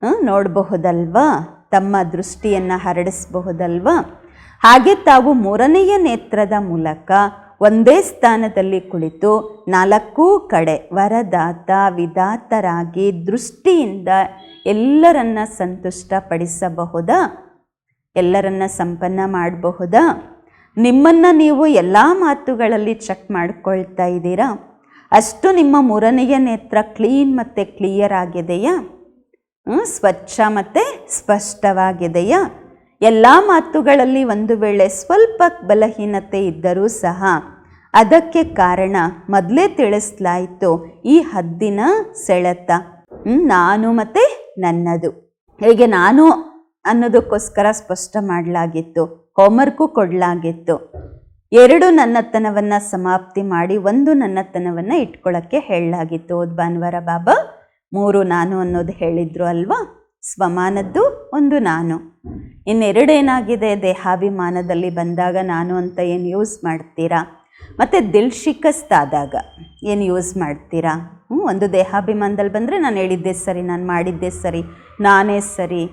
ನೋಡಬಹುದಲ್ವಾ? ತಮ್ಮ ದೃಷ್ಟಿಯನ್ನು ಹರಡಿಸಬಹುದಲ್ವಾ? ಹಾಗೆ ತಾವು ಮೂರನೆಯ ನೇತ್ರದ ಮೂಲಕ ಒಂದೇ ಸ್ಥಾನದಲ್ಲಿ ಕುಳಿತು ನಾಲ್ಕೂ ಕಡೆ ವರದಾತ ವಿಧಾತರಾಗಿ ದೃಷ್ಟಿಯಿಂದ ಎಲ್ಲರನ್ನ ಸಂತುಷ್ಟಪಡಿಸಬಹುದಾ? ಎಲ್ಲರನ್ನ ಸಂಪನ್ನ ಮಾಡಬಹುದಾ? ನಿಮ್ಮನ್ನು ನೀವು ಎಲ್ಲ ಮಾತುಗಳಲ್ಲಿ ಚೆಕ್ ಮಾಡ್ಕೊಳ್ತಾ ಇದ್ದೀರಾ? ಅಷ್ಟು ನಿಮ್ಮ ಮೂರನೆಯ ನೇತ್ರ ಕ್ಲೀನ್ ಮತ್ತು ಕ್ಲಿಯರ್ ಆಗಿದೆಯಾ? ಸ್ವಚ್ಛ ಮತ್ತು ಸ್ಪಷ್ಟವಾಗಿದೆಯಾ? ಎಲ್ಲ ಮಾತುಗಳಲ್ಲಿ ಒಂದು ವೇಳೆ ಸ್ವಲ್ಪ ಬಲಹೀನತೆ ಇದ್ದರೂ ಸಹ ಅದಕ್ಕೆ ಕಾರಣ ಮೊದಲೇ ತಿಳಿಸ್ಲಾಯಿತು, ಈ ಹದ್ದಿನ ಸೆಳೆತ. ನಾನು ಮತ್ತು ನನ್ನದು. ಹೇಗೆ ನಾನು ಅನ್ನೋದಕ್ಕೋಸ್ಕರ ಸ್ಪಷ್ಟ ಮಾಡಲಾಗಿತ್ತು ಹೋಮ್ವರ್ಕು ಕೊಡಲಾಗಿತ್ತು. ಎರಡು ನನ್ನತನವನ್ನು ಸಮಾಪ್ತಿ ಮಾಡಿ ಒಂದು ನನ್ನತನವನ್ನು ಇಟ್ಕೊಳ್ಳೋಕ್ಕೆ ಹೇಳಲಾಗಿತ್ತು. ಭಾನುವಾರ ಬಾಬಾ. ಮೂರು ನಾನು ಅನ್ನೋದು ಹೇಳಿದ್ರು ಅಲ್ವಾ? ಸ್ವಮಾನದ್ದು ಒಂದು ನಾನು. ಇನ್ನೆರಡೇನಾಗಿದೆ? ದೇಹಾಭಿಮಾನದಲ್ಲಿ ಬಂದಾಗ ನಾನು ಅಂತ ಏನು ಯೂಸ್ ಮಾಡ್ತೀರಾ? ಮತ್ತು ದಿಲ್ ಶಿಕಸ್ತಾದಾಗ ಏನು ಯೂಸ್ ಮಾಡ್ತೀರಾ? ಹ್ಞೂ ಒಂದು ದೇಹಾಭಿಮಾನದಲ್ಲಿ ಬಂದರೆ ನಾನು ಹೇಳಿದ್ದೆ ಸರಿ, ನಾನು ಮಾಡಿದ್ದೆ ಸರಿ, ನಾನೇ ಸರಿ.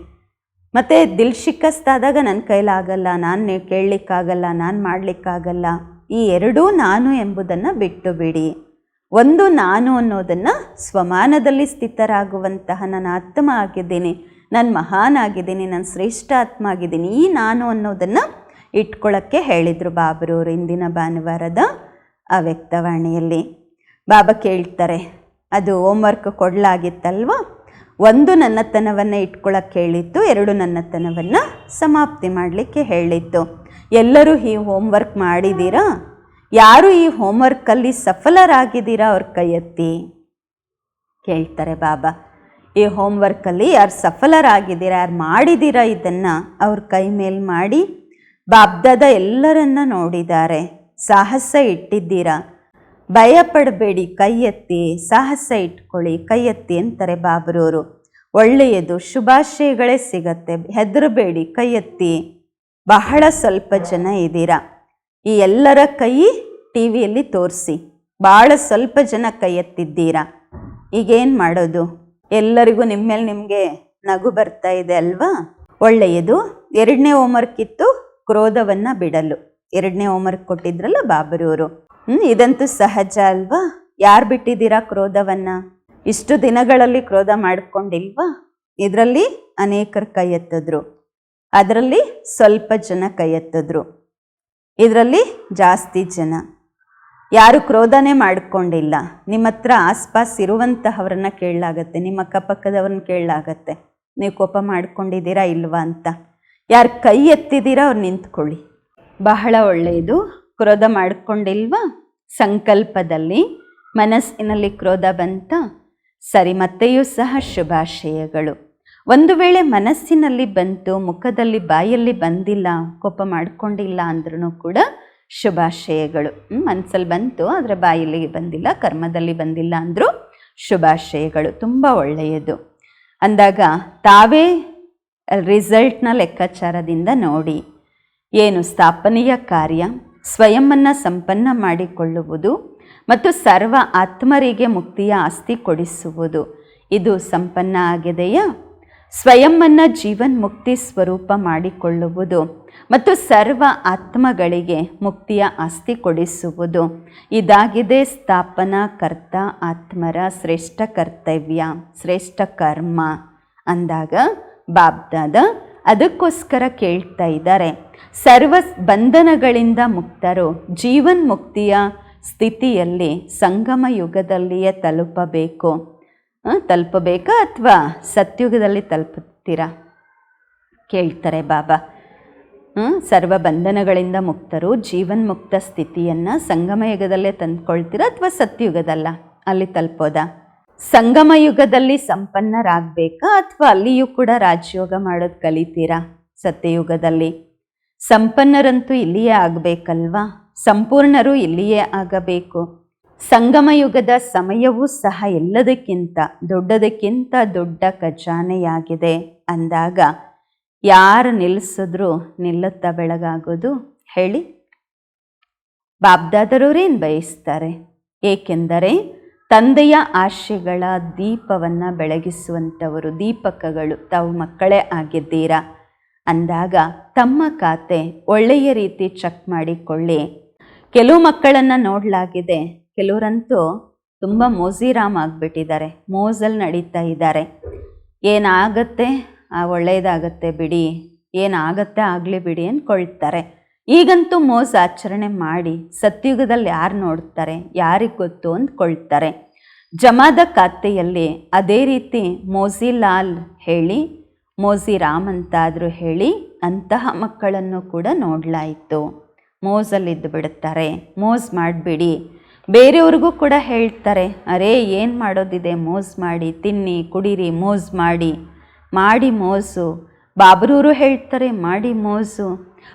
ಮತ್ತು ದಿಲ್ ಶಿಕಸ್ತಾದಾಗ ನನ್ನ ಕೈಲಾಗಲ್ಲ, ನಾನು ಕೇಳಲಿಕ್ಕಾಗಲ್ಲ, ನಾನು ಮಾಡಲಿಕ್ಕಾಗಲ್ಲ, ಈ ಎರಡೂ ನಾನು ಎಂಬುದನ್ನು ಬಿಟ್ಟು ಬಿಡಿ. ಒಂದು ನಾನು ಅನ್ನೋದನ್ನು ಸ್ವಮಾನದಲ್ಲಿ ಸ್ಥಿತರಾಗುವಂತಹ ನಾನು ಆತ್ಮ ಆಗಿದ್ದೀನಿ, ನಾನು ಮಹಾನ್ ಆಗಿದ್ದೀನಿ, ನಾನು ಶ್ರೇಷ್ಠ ಆತ್ಮ ಆಗಿದ್ದೀನಿ, ಈ ನಾನು ಅನ್ನೋದನ್ನು ಇಟ್ಕೊಳ್ಳೋಕ್ಕೆ ಹೇಳಿದರು ಬಾಬರವರು ಇಂದಿನ ಭಾನುವಾರದ ಆ ವ್ಯಕ್ತವಾಣಿಯಲ್ಲಿ ಬಾಬಾ ಕೇಳ್ತಾರೆ, ಅದು ಹೋಮ್ವರ್ಕ್ ಕೊಡಲಾಗಿತ್ತಲ್ವ? ಒಂದು ನನ್ನತನವನ್ನು ಇಟ್ಕೊಳ್ಳೋಕ್ಕೆ ಹೇಳಿತ್ತು, ಎರಡು ನನ್ನತನವನ್ನು ಸಮಾಪ್ತಿ ಮಾಡಲಿಕ್ಕೆ ಹೇಳಿತ್ತು. ಎಲ್ಲರೂ ಈ ಹೋಮ್ವರ್ಕ್ ಮಾಡಿದ್ದೀರಾ? ಯಾರು ಈ ಹೋಮ್ವರ್ಕಲ್ಲಿ ಸಫಲರಾಗಿದ್ದೀರಾ ಅವ್ರ ಕೈ ಎತ್ತಿ ಕೇಳ್ತಾರೆ ಬಾಬಾ, ಈ ಹೋಮ್ವರ್ಕಲ್ಲಿ ಯಾರು ಸಫಲರಾಗಿದ್ದೀರಾ, ಯಾರು ಮಾಡಿದ್ದೀರಾ ಇದನ್ನು ಅವ್ರ ಕೈ ಮೇಲೆ ಮಾಡಿ ಬಾಬ್ದಾದ ಎಲ್ಲರನ್ನ ನೋಡಿದ್ದಾರೆ. ಸಾಹಸ ಇಟ್ಟಿದ್ದೀರಾ? ಭಯ ಪಡಬೇಡಿ ಕೈ ಎತ್ತಿ ಸಾಹಸ ಇಟ್ಕೊಳ್ಳಿ ಕೈ ಎತ್ತಿ ಅಂತಾರೆ ಬಾಬರವರು ಒಳ್ಳೆಯದು, ಶುಭಾಶಯಗಳೇ ಸಿಗತ್ತೆ, ಹೆದರಬೇಡಿ ಕೈ ಎತ್ತಿ ಬಹಳ ಸ್ವಲ್ಪ ಜನ ಇದ್ದೀರಾ. ಈ ಎಲ್ಲರ ಕೈ ಟಿ ವಿಯಲ್ಲಿ ತೋರಿಸಿ. ಭಾಳ ಸ್ವಲ್ಪ ಜನ ಕೈ ಎತ್ತಿದ್ದೀರಾ? ಈಗೇನು ಮಾಡೋದು? ಎಲ್ಲರಿಗೂ ನಿಮ್ಮ ಮೇಲೆ ನಿಮಗೆ ನಗು ಬರ್ತಾ ಇದೆ ಅಲ್ವಾ? ಒಳ್ಳೆಯದು. ಎರಡನೇ ಹೋಮ್ವರ್ಕ್ ಇತ್ತು ಕ್ರೋಧವನ್ನು ಬಿಡಲು. ಎರಡನೇ ಹೋಮ್ವರ್ಕ್ ಕೊಟ್ಟಿದ್ರಲ್ಲ ಬಾಬರೂರು ಹ್ಞೂ ಇದಂತೂ ಸಹಜ ಅಲ್ವಾ? ಯಾರು ಬಿಟ್ಟಿದ್ದೀರಾ ಕ್ರೋಧವನ್ನು? ಇಷ್ಟು ದಿನಗಳಲ್ಲಿ ಕ್ರೋಧ ಮಾಡಿಕೊಂಡಿಲ್ವಾ? ಇದರಲ್ಲಿ ಅನೇಕರು ಕೈ ಎತ್ತಿದ್ರು. ಅದರಲ್ಲಿ ಸ್ವಲ್ಪ ಜನ ಕೈ ಎತ್ತಿದ್ರು. ಇದರಲ್ಲಿ ಜಾಸ್ತಿ ಜನ. ಯಾರು ಕ್ರೋಧನೇ ಮಾಡಿಕೊಂಡಿಲ್ಲ. ನಿಮ್ಮ ಹತ್ರ ಆಸ್ಪಾಸ್ ಇರುವಂತಹವ್ರನ್ನ ಕೇಳಲಾಗತ್ತೆ, ನಿಮ್ಮ ಅಕ್ಕಪಕ್ಕದವ್ರನ್ನ ಕೇಳಲಾಗತ್ತೆ. ನೀವು ಕೋಪ ಮಾಡ್ಕೊಂಡಿದ್ದೀರಾ ಇಲ್ವಾ ಅಂತ. ಯಾರು ಕೈ ಎತ್ತಿದ್ದೀರಾ ಅವ್ರು ನಿಂತ್ಕೊಳ್ಳಿ. ಬಹಳ ಒಳ್ಳೆಯದು. ಕ್ರೋಧ ಮಾಡ್ಕೊಂಡಿಲ್ವಾ? ಸಂಕಲ್ಪದಲ್ಲಿ ಮನಸ್ಸಿನಲ್ಲಿ ಕ್ರೋಧ ಬಂತ. ಸರಿ, ಮತ್ತೆಯೂ ಸಹ ಶುಭಾಶಯಗಳು. ಒಂದು ವೇಳೆ ಮನಸ್ಸಿನಲ್ಲಿ ಬಂತು, ಮುಖದಲ್ಲಿ ಬಾಯಲ್ಲಿ ಬಂದಿಲ್ಲ, ಕೋಪ ಮಾಡಿಕೊಂಡಿಲ್ಲ ಅಂದ್ರೂ ಕೂಡ ಶುಭಾಶಯಗಳು. ಮನಸ್ಸಲ್ಲಿ ಬಂತು, ಆದರೆ ಬಾಯಲ್ಲಿ ಬಂದಿಲ್ಲ, ಕರ್ಮದಲ್ಲಿ ಬಂದಿಲ್ಲ ಅಂದರೂ ಶುಭಾಶಯಗಳು. ತುಂಬ ಒಳ್ಳೆಯದು. ಅಂದಾಗ ತಾವೇ ರಿಸಲ್ಟ್ನ ಲೆಕ್ಕಾಚಾರದಿಂದ ನೋಡಿ. ಏನು ಸ್ಥಾಪನೆಯ ಕಾರ್ಯ, ಸ್ವಯಂವನ್ನು ಸಂಪನ್ನ ಮಾಡಿಕೊಳ್ಳುವುದು ಮತ್ತು ಸರ್ವ ಆತ್ಮರಿಗೆ ಮುಕ್ತಿಯ ಆಸ್ತಿ ಕೊಡಿಸುವುದು. ಇದು ಸಂಪನ್ನ ಆಗಿದೆಯಾ ಸ್ವಯಂವನ್ನು ಜೀವನ್ಮುಕ್ತಿ ಸ್ವರೂಪ ಮಾಡಿಕೊಳ್ಳುವುದು ಮತ್ತು ಸರ್ವ ಆತ್ಮಗಳಿಗೆ ಮುಕ್ತಿಯ ಆಸ್ತಿ ಕೊಡಿಸುವುದು. ಇದಾಗಿದೆ ಸ್ಥಾಪನಾ ಕರ್ತ ಆತ್ಮರ ಶ್ರೇಷ್ಠ ಕರ್ತವ್ಯ, ಶ್ರೇಷ್ಠ ಕರ್ಮ ಅಂದಾಗ ಬಾಬ್ದಾದ ಅದಕ್ಕೋಸ್ಕರ ಕೇಳ್ತಾ ಇದ್ದಾರೆ. ಸರ್ವ ಬಂಧನಗಳಿಂದ ಮುಕ್ತರು ಜೀವನ್ಮುಕ್ತಿಯ ಸ್ಥಿತಿಯಲ್ಲಿ ಸಂಗಮ ಯುಗದಲ್ಲಿಯೇ ತಲುಪಬೇಕು. ತಲುಪಬೇಕಾ ಅಥವಾ ಸತ್ಯುಗದಲ್ಲಿ ತಲುಪುತ್ತೀರಾ? ಕೇಳ್ತಾರೆ ಬಾಬಾ. ಸರ್ವ ಬಂಧನಗಳಿಂದ ಮುಕ್ತರು ಜೀವನ್ಮುಕ್ತ ಸ್ಥಿತಿಯನ್ನು ಸಂಗಮಯುಗದಲ್ಲೇ ತಂದ್ಕೊಳ್ತೀರಾ ಅಥವಾ ಸತ್ಯುಗದಲ್ಲ? ಅಲ್ಲಿ ತಲುಪೋದಾ? ಸಂಗಮಯುಗದಲ್ಲಿ ಸಂಪನ್ನರಾಗಬೇಕಾ ಅಥವಾ ಅಲ್ಲಿಯೂ ಕೂಡ ರಾಜಯೋಗ ಮಾಡೋದು ಕಲಿತೀರಾ ಸತ್ಯಯುಗದಲ್ಲಿ? ಸಂಪನ್ನರಂತೂ ಇಲ್ಲಿಯೇ ಆಗಬೇಕಲ್ವಾ? ಸಂಪೂರ್ಣರು ಇಲ್ಲಿಯೇ ಆಗಬೇಕು. ಸಂಗಮ ಯುಗದ ಸಮಯವೂ ಸಹ ಎಲ್ಲದಕ್ಕಿಂತ ದೊಡ್ಡದಕ್ಕಿಂತ ದೊಡ್ಡ ಖಜಾನೆಯಾಗಿದೆ. ಅಂದಾಗ ಯಾರು ನಿಲ್ಲಿಸಿದ್ರೂ ನಿಲ್ಲುತ್ತಾ ಬೆಳಗಾಗೋದು ಹೇಳಿ. ಬಾಬ್ದಾದರವರೇನು ಬಯಸ್ತಾರೆ? ಏಕೆಂದರೆ ತಂದೆಯ ಆಶೆಗಳ ದೀಪವನ್ನು ಬೆಳಗಿಸುವಂಥವರು ದೀಪಕಗಳು. ತಾವು ಮಕ್ಕಳೇ ಆಗಿದ್ದೀರಾ? ಅಂದಾಗ ತಮ್ಮ ಖಾತೆ ಒಳ್ಳೆಯ ರೀತಿ ಚೆಕ್ ಮಾಡಿಕೊಳ್ಳಿ. ಕೆಲವು ಮಕ್ಕಳನ್ನು ನೋಡಲಾಗಿದೆ. ಕೆಲವರಂತೂ ತುಂಬ ಮೋಜಿರಾಮ್ ಆಗಿಬಿಟ್ಟಿದ್ದಾರೆ ಮೋಜಲ್ಲಿ ನಡೀತಾ ಇದ್ದಾರೆ. ಏನಾಗತ್ತೆ? ಒಳ್ಳೆಯದಾಗತ್ತೆ ಬಿಡಿ, ಏನಾಗತ್ತೆ ಆಗಲಿ ಬಿಡಿ ಅಂದ್ಕೊಳ್ತಾರೆ ಈಗಂತೂ ಮೋಸ ಆಚರಣೆ ಮಾಡಿ ಸತ್ಯುಗದಲ್ಲಿ ಯಾರು ನೋಡ್ತಾರೆ, ಯಾರಿಗೆ ಗೊತ್ತು ಅಂದ್ಕೊಳ್ತಾರೆ ಜಮಾದ ಖಾತೆಯಲ್ಲಿ ಅದೇ ರೀತಿ ಮೋಜಿಲಾಲ್ ಹೇಳಿ ಮೋಜಿ ರಾಮ್ ಅಂತಾದರೂ ಹೇಳಿ ಅಂತಹ ಮಕ್ಕಳನ್ನು ಕೂಡ ನೋಡಲಾಯಿತು. ಮೋಜಲ್ಲಿದ್ದು ಬಿಡುತ್ತಾರೆ ಮೋಜ್ ಮಾಡಿಬಿಡಿ ಬೇರೆಯವ್ರಿಗೂ ಕೂಡ ಹೇಳ್ತಾರೆ, ಅರೇ, ಏನು ಮಾಡೋದಿದೆ? ಮೋಸ್ ಮಾಡಿ, ತಿನ್ನಿ, ಕುಡೀರಿ, ಮೋಸ್ ಮಾಡಿ ಮಾಡಿ ಮೋಸು. ಬಾಬ್ರೂರು ಹೇಳ್ತಾರೆ, ಮಾಡಿ ಮೋಸು.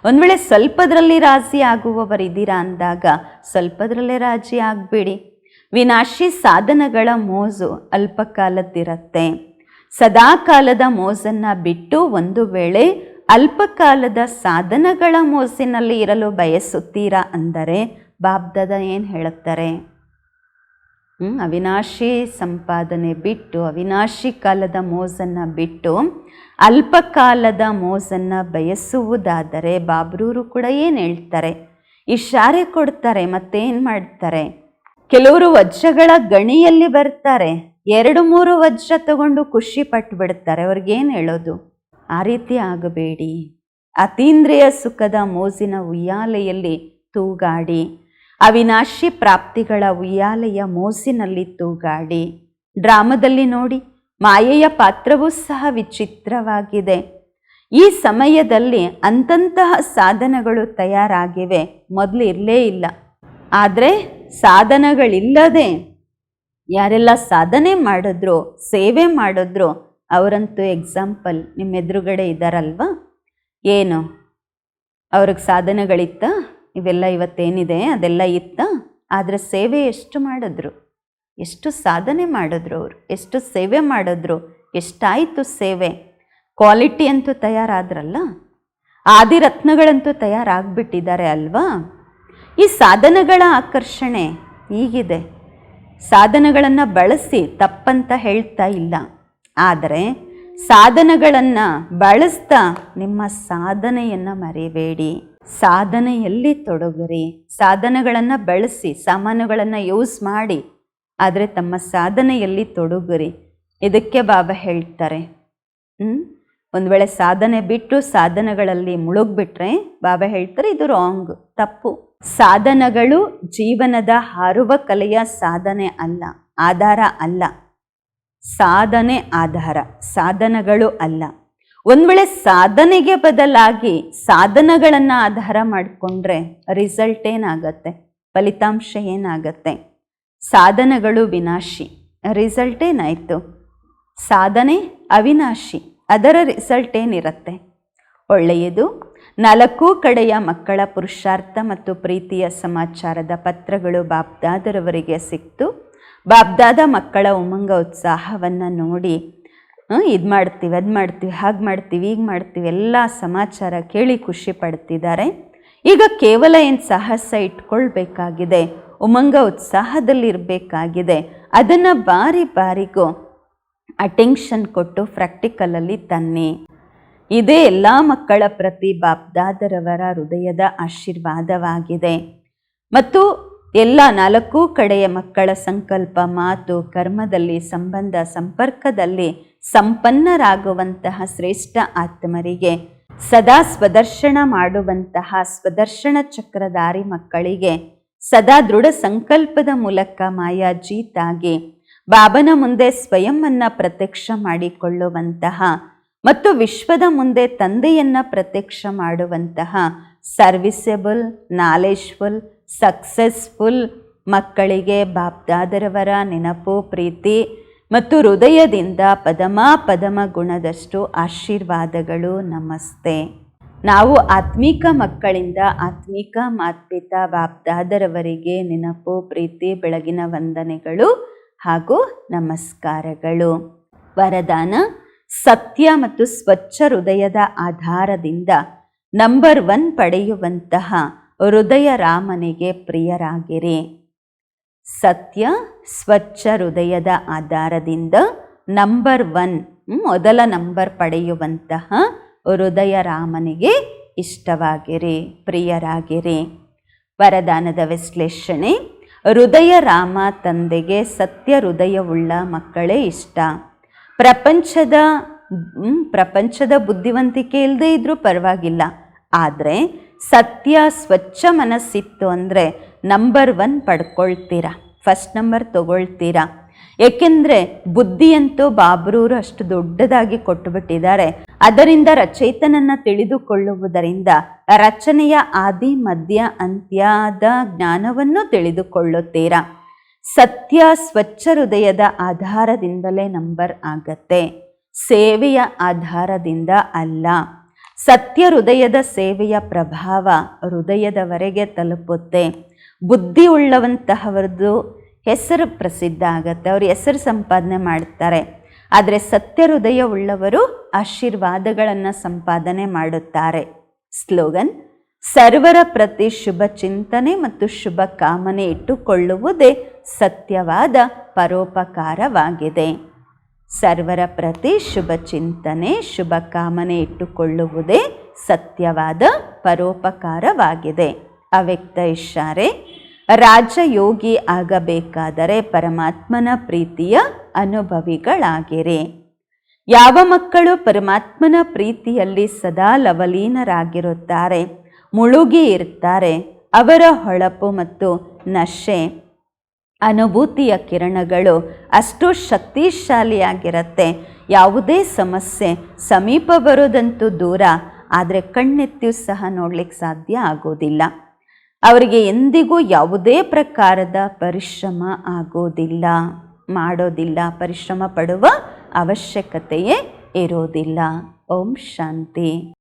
ಒಂದು ವೇಳೆ ಸ್ವಲ್ಪದರಲ್ಲಿ ರಾಜಿ ಆಗುವವರಿದ್ದೀರಾ ಅಂದಾಗ, ಸ್ವಲ್ಪದರಲ್ಲೇ ರಾಜಿ ಆಗಬೇಡಿ. ವಿನಾಶಿ ಸಾಧನಗಳ ಮೋಜು ಅಲ್ಪಕಾಲದ್ದಿರತ್ತೆ. ಸದಾ ಕಾಲದ ಮೋಜನ್ನು ಬಿಟ್ಟು ಒಂದು ವೇಳೆ ಅಲ್ಪಕಾಲದ ಸಾಧನಗಳ ಮೋಸಿನಲ್ಲಿ ಇರಲು ಬಯಸುತ್ತೀರಾ ಅಂದರೆ ಬಾಬ್ದದ ಏನು ಹೇಳುತ್ತಾರೆ? ಅವಿನಾಶಿ ಸಂಪಾದನೆ ಬಿಟ್ಟು, ಅವಿನಾಶಿ ಕಾಲದ ಮೋಸನ್ನು ಬಿಟ್ಟು ಅಲ್ಪಕಾಲದ ಮೋಸನ್ನು ಬಯಸುವುದಾದರೆ ಬಾಬ್ರೂರು ಕೂಡ ಏನು ಹೇಳ್ತಾರೆ? ಇಶಾರೆ ಕೊಡ್ತಾರೆ, ಮತ್ತೇನು ಮಾಡ್ತಾರೆ? ಕೆಲವರು ವಜ್ರಗಳ ಗಣಿಯಲ್ಲಿ ಬರ್ತಾರೆ, ಎರಡು ಮೂರು ವಜ್ರ ತಗೊಂಡು ಖುಷಿ ಪಟ್ಟು ಬಿಡ್ತಾರೆ ಅವ್ರಿಗೇನು ಹೇಳೋದು? ಆ ರೀತಿ ಆಗಬೇಡಿ. ಅತೀಂದ್ರಿಯ ಸುಖದ ಮೋಜಿನ ಉಯ್ಯಾಲೆಯಲ್ಲಿ ತೂಗಾಡಿ ಅವಿನಾಶಿ ಪ್ರಾಪ್ತಿಗಳ ಉಯ್ಯಾಲೆಯ ಮೋಸಿನಲ್ಲಿ ತೂಗಾಡಿ ಡ್ರಾಮದಲ್ಲಿ ನೋಡಿ, ಮಾಯೆಯ ಪಾತ್ರವೂ ಸಹ ವಿಚಿತ್ರವಾಗಿದೆ. ಈ ಸಮಯದಲ್ಲಿ ಅಂತಂತಹ ಸಾಧನಗಳು ತಯಾರಾಗಿವೆ. ಮೊದಲು ಇರಲೇ ಇಲ್ಲ. ಆದರೆ ಸಾಧನಗಳಿಲ್ಲದೆ ಯಾರೆಲ್ಲ ಸಾಧನೆ ಮಾಡಿದ್ರು, ಸೇವೆ ಮಾಡಿದ್ರು, ಅವರಂತೂ ಎಕ್ಸಾಂಪಲ್ ನಿಮ್ಮ ಎದುರುಗಡೆ ಇದ್ದಾರಲ್ವಾ ಏನು? ಅವ್ರಿಗೆ ಸಾಧನೆಗಳಿತ್ತ? ಇವೆಲ್ಲ ಇವತ್ತೇನಿದೆ? ಅದೆಲ್ಲ ಇತ್ತ? ಆದರೆ ಸೇವೆ ಎಷ್ಟು ಮಾಡಿದ್ರು? ಎಷ್ಟು ಸಾಧನೆ ಮಾಡಿದ್ರು ಅವರು? ಎಷ್ಟು ಸೇವೆ ಮಾಡಿದ್ರು? ಎಷ್ಟಾಯಿತು ಸೇವೆ? ಕ್ವಾಲಿಟಿ ಅಂತೂ ತಯಾರಾದ್ರಲ್ಲ? ಆದಿರತ್ನಗಳಂತೂ ತಯಾರಾಗ್ಬಿಟ್ಟಿದ್ದಾರೆ ಅಲ್ವಾ? ಈ ಸಾಧನಗಳ ಆಕರ್ಷಣೆ ಈಗಿದೆ ಸಾಧನಗಳನ್ನು ಬಳಸಿ ತಪ್ಪಂತ ಹೇಳ್ತಾ ಇಲ್ಲ. ಆದರೆ ಸಾಧನಗಳನ್ನು ಬಳಸ್ತಾ ನಿಮ್ಮ ಸಾಧನೆಯನ್ನು ಮರಿಬೇಡಿ. ಸಾಧನೆಯಲ್ಲಿ ತೊಡಗಿರಿ. ಸಾಧನಗಳನ್ನು ಬಳಸಿ, ಸಾಮಾನುಗಳನ್ನು ಯೂಸ್ ಮಾಡಿ, ಆದರೆ ತಮ್ಮ ಸಾಧನೆಯಲ್ಲಿ ತೊಡಗಿರಿ. ಇದಕ್ಕೆ ಬಾಬಾ ಹೇಳ್ತಾರೆ? ಒಂದು ವೇಳೆ ಸಾಧನೆ ಬಿಟ್ಟು ಸಾಧನಗಳಲ್ಲಿ ಮುಳುಗ್ಬಿಟ್ರೆ, ಬಾಬಾ ಹೇಳ್ತಾರೆ ಇದು ರಾಂಗ್ ತಪ್ಪು. ಸಾಧನಗಳು ಜೀವನದ ಹಾರುವ ಕಲೆಯ ಸಾಧನೆ ಅಲ್ಲ, ಆಧಾರ ಅಲ್ಲ. ಸಾಧನೆ ಆಧಾರ, ಸಾಧನಗಳು ಅಲ್ಲ. ಒಂದ್ ವೇಳೆ ಸಾಧನೆಗೆ ಬದಲಾಗಿ ಸಾಧನಗಳನ್ನು ಆಧಾರ ಮಾಡಿಕೊಂಡ್ರೆ ರಿಸಲ್ಟ್ ಏನಾಗತ್ತೆ? ಫಲಿತಾಂಶ ಏನಾಗತ್ತೆ? ಸಾಧನಗಳು ವಿನಾಶಿ ರಿಸಲ್ಟ್ ಏನಾಯಿತು? ಸಾಧನೆ ಅವಿನಾಶಿ, ಅದರ ರಿಸಲ್ಟ್ ಏನಿರುತ್ತೆ? ಒಳ್ಳೆಯದು. ನಾಲ್ಕು ಕಡೆಯ ಮಕ್ಕಳ ಪುರುಷಾರ್ಥ ಮತ್ತು ಪ್ರೀತಿಯ ಸಮಾಚಾರದ ಪತ್ರಗಳು ಬಾಬ್ದಾದರವರಿಗೆ ಸಿಕ್ತು. ಬಾಬ್ದಾದ ಮಕ್ಕಳ ಉಮಂಗ ಉತ್ಸಾಹವನ್ನು ನೋಡಿ ಇದು ಮಾಡ್ತೀವಿ, ಅದು ಮಾಡ್ತೀವಿ, ಹಾಗೆ ಮಾಡ್ತೀವಿ ಈಗ ಮಾಡ್ತೀವಿ, ಎಲ್ಲ ಸಮಾಚಾರ ಕೇಳಿ ಖುಷಿ ಪಡ್ತಿದ್ದಾರೆ. ಈಗ ಕೇವಲ ಏನು ಸಾಹಸ ಇಟ್ಕೊಳ್ಬೇಕಾಗಿದೆ, ಉಮಂಗ ಉತ್ಸಾಹದಲ್ಲಿರಬೇಕಾಗಿದೆ, ಅದನ್ನು ಬಾರಿ ಬಾರಿಗೂ ಅಟೆನ್ಷನ್ ಕೊಟ್ಟು ಪ್ರಾಕ್ಟಿಕಲಲ್ಲಿ ತನ್ನಿ. ಇದೇ ಎಲ್ಲ ಮಕ್ಕಳ ಪ್ರತಿ ಬಾಪ್ದಾದರವರ ಹೃದಯದ ಆಶೀರ್ವಾದವಾಗಿದೆ. ಮತ್ತು ಎಲ್ಲ ನಾಲ್ಕೂ ಕಡೆಯ ಮಕ್ಕಳ ಸಂಕಲ್ಪ, ಮಾತು, ಕರ್ಮದಲ್ಲಿ, ಸಂಬಂಧ, ಸಂಪರ್ಕದಲ್ಲಿ ಸಂಪನ್ನರಾಗುವಂತಹ ಶ್ರೇಷ್ಠ ಆತ್ಮರಿಗೆ, ಸದಾ ಸ್ವದರ್ಶನ ಮಾಡುವಂತಹ ಸ್ವದರ್ಶನ ಚಕ್ರಧಾರಿ ಮಕ್ಕಳಿಗೆ, ಸದಾ ದೃಢ ಸಂಕಲ್ಪದ ಮೂಲಕ ಮಾಯಾಜೀತಾಗಿ, ಬಾಬನ ಮುಂದೆ ಸ್ವಯಂವನ್ನ ಪ್ರತ್ಯಕ್ಷ ಮಾಡಿಕೊಳ್ಳುವಂತಹ ಮತ್ತು ವಿಶ್ವದ ಮುಂದೆ ತಂದೆಯನ್ನ ಪ್ರತ್ಯಕ್ಷ ಮಾಡುವಂತಹ ಸರ್ವಿಸಬಲ್ ನಾಲೆಜ್ಫುಲ್ ಸಕ್ಸಸ್ಫುಲ್ ಮಕ್ಕಳಿಗೆ ಬಾಬ್ದಾದರವರ ನೆನಪು, ಪ್ರೀತಿ ಮತ್ತು ಹೃದಯದಿಂದ ಪದಮ ಪದಮ ಗುಣದಷ್ಟು ಆಶೀರ್ವಾದಗಳು ನಮಸ್ತೆ. ನಾವು ಆತ್ಮಿಕ ಮಕ್ಕಳಿಂದ ಆತ್ಮಿಕ ಮಾತ್ಪಿತ ಬಾಪ್ದಾದರವರಿಗೆ ನೆನಪು, ಪ್ರೀತಿ, ಬೆಳಗಿನ ವಂದನೆಗಳು ಹಾಗೂ ನಮಸ್ಕಾರಗಳು. ವರದಾನ, ಸತ್ಯ ಮತ್ತು ಸ್ವಚ್ಛ ಹೃದಯದ ಆಧಾರದಿಂದ ನಂಬರ್ ಒನ್ ಪಡೆಯುವಂತಹ ಹೃದಯ ರಾಮನಿಗೆ ಪ್ರಿಯರಾಗಿರಿ. ಸತ್ಯ ಸ್ವಚ್ಛ ಹೃದಯದ ಆಧಾರದಿಂದ ನಂಬರ್ ಒನ್ ಮೊದಲ ನಂಬರ್ ಪಡೆಯುವಂತಹ ಹೃದಯ ರಾಮನಿಗೆ ಇಷ್ಟವಾಗಿರಿ, ಪ್ರಿಯರಾಗಿರಿ. ವರದಾನದ ವಿಶ್ಲೇಷಣೆ, ಹೃದಯ ರಾಮ ತಂದೆಗೆ ಸತ್ಯ ಹೃದಯವುಳ್ಳ ಮಕ್ಕಳೇ ಇಷ್ಟ. ಪ್ರಪಂಚದ ಪ್ರಪಂಚದ ಬುದ್ಧಿವಂತಿಕೆ ಇಲ್ಲದೆ ಇದ್ದರೂ ಪರವಾಗಿಲ್ಲ. ಆದರೆ ಸತ್ಯ ಸ್ವಚ್ಛ ಮನಸ್ಸಿತ್ತು ಅಂದರೆ ನಂಬರ್ ಒನ್ ಪಡ್ಕೊಳ್ತೀರಾ. ಫಸ್ಟ್ ನಂಬರ್ ತಗೊಳ್ತೀರಾ. ಏಕೆಂದರೆ ಬುದ್ಧಿಯಂತೂ ಬಾಬ್ರೂರು ಅಷ್ಟು ದೊಡ್ಡದಾಗಿ ಕೊಟ್ಟುಬಿಟ್ಟಿದ್ದಾರೆ. ಅದರಿಂದ ರಚಯಿತನನ್ನು ತಿಳಿದುಕೊಳ್ಳುವುದರಿಂದ ರಚನೆಯ ಆದಿ, ಮಧ್ಯ, ಅಂತ್ಯದ ಜ್ಞಾನವನ್ನು ತಿಳಿದುಕೊಳ್ಳುತ್ತೀರಾ. ಸತ್ಯ ಸ್ವಚ್ಛ ಹೃದಯದ ಆಧಾರದಿಂದಲೇ ನಂಬರ್ ಆಗತ್ತೆ. ಸೇವೆಯ ಆಧಾರದಿಂದ ಅಲ್ಲ. ಸತ್ಯ ಹೃದಯದ ಸೇವೆಯ ಪ್ರಭಾವ ಹೃದಯದವರೆಗೆ ತಲುಪುತ್ತೆ. ಬುದ್ಧಿ ಉಳ್ಳವಂತಹವರದ್ದು ಹೆಸರು ಪ್ರಸಿದ್ಧ ಆಗತ್ತೆ. ಅವರು ಹೆಸರು ಸಂಪಾದನೆ ಮಾಡ್ತಾರೆ. ಆದರೆ ಸತ್ಯ ಹೃದಯ ಉಳ್ಳವರು ಆಶೀರ್ವಾದಗಳನ್ನು ಸಂಪಾದನೆ ಮಾಡುತ್ತಾರೆ. ಸ್ಲೋಗನ್, ಸರ್ವರ ಪ್ರತಿ ಶುಭ ಚಿಂತನೆ ಮತ್ತು ಶುಭ ಕಾಮನೆ ಇಟ್ಟುಕೊಳ್ಳುವುದೇ ಸತ್ಯವಾದ ಪರೋಪಕಾರವಾಗಿದೆ. ಸರ್ವರ ಪ್ರತಿ ಶುಭ ಚಿಂತನೆ, ಶುಭ ಕಾಮನೆ ಇಟ್ಟುಕೊಳ್ಳುವುದೇ ಸತ್ಯವಾದ ಪರೋಪಕಾರವಾಗಿದೆ. ಅವ್ಯಕ್ತ ಇಷ್ಟಾರೆ, ರಾಜಯೋಗಿ ಆಗಬೇಕಾದರೆ ಪರಮಾತ್ಮನ ಪ್ರೀತಿಯ ಅನುಭವಿಗಳಾಗಿರಿ. ಯಾವ ಮಕ್ಕಳು ಪರಮಾತ್ಮನ ಪ್ರೀತಿಯಲ್ಲಿ ಸದಾ ಲವಲೀನರಾಗಿರುತ್ತಾರೆ, ಮುಳುಗಿ ಇರ್ತಾರೆ, ಅವರ ಹೊಳಪು ಮತ್ತು ನಶೆ ಅನುಭೂತಿಯ ಕಿರಣಗಳು ಅಷ್ಟು ಶಕ್ತಿಶಾಲಿಯಾಗಿರುತ್ತೆ. ಯಾವುದೇ ಸಮಸ್ಯೆ ಸಮೀಪ ಬರೋದಂತೂ ದೂರ, ಆದರೆ ಕಣ್ಣೆತ್ತಿಯೂ ಸಹ ನೋಡ್ಲಿಕ್ಕೆ ಸಾಧ್ಯ ಆಗೋದಿಲ್ಲ. ಅವರಿಗೆ ಎಂದಿಗೂ ಯಾವುದೇ ಪ್ರಕಾರದ ಪರಿಶ್ರಮ ಆಗೋದಿಲ್ಲ. ಮಾಡೋದಿಲ್ಲ, ಪರಿಶ್ರಮ ಪಡುವ ಅವಶ್ಯಕತೆಯೇ ಇರೋದಿಲ್ಲ. ಓಂ ಶಾಂತಿ.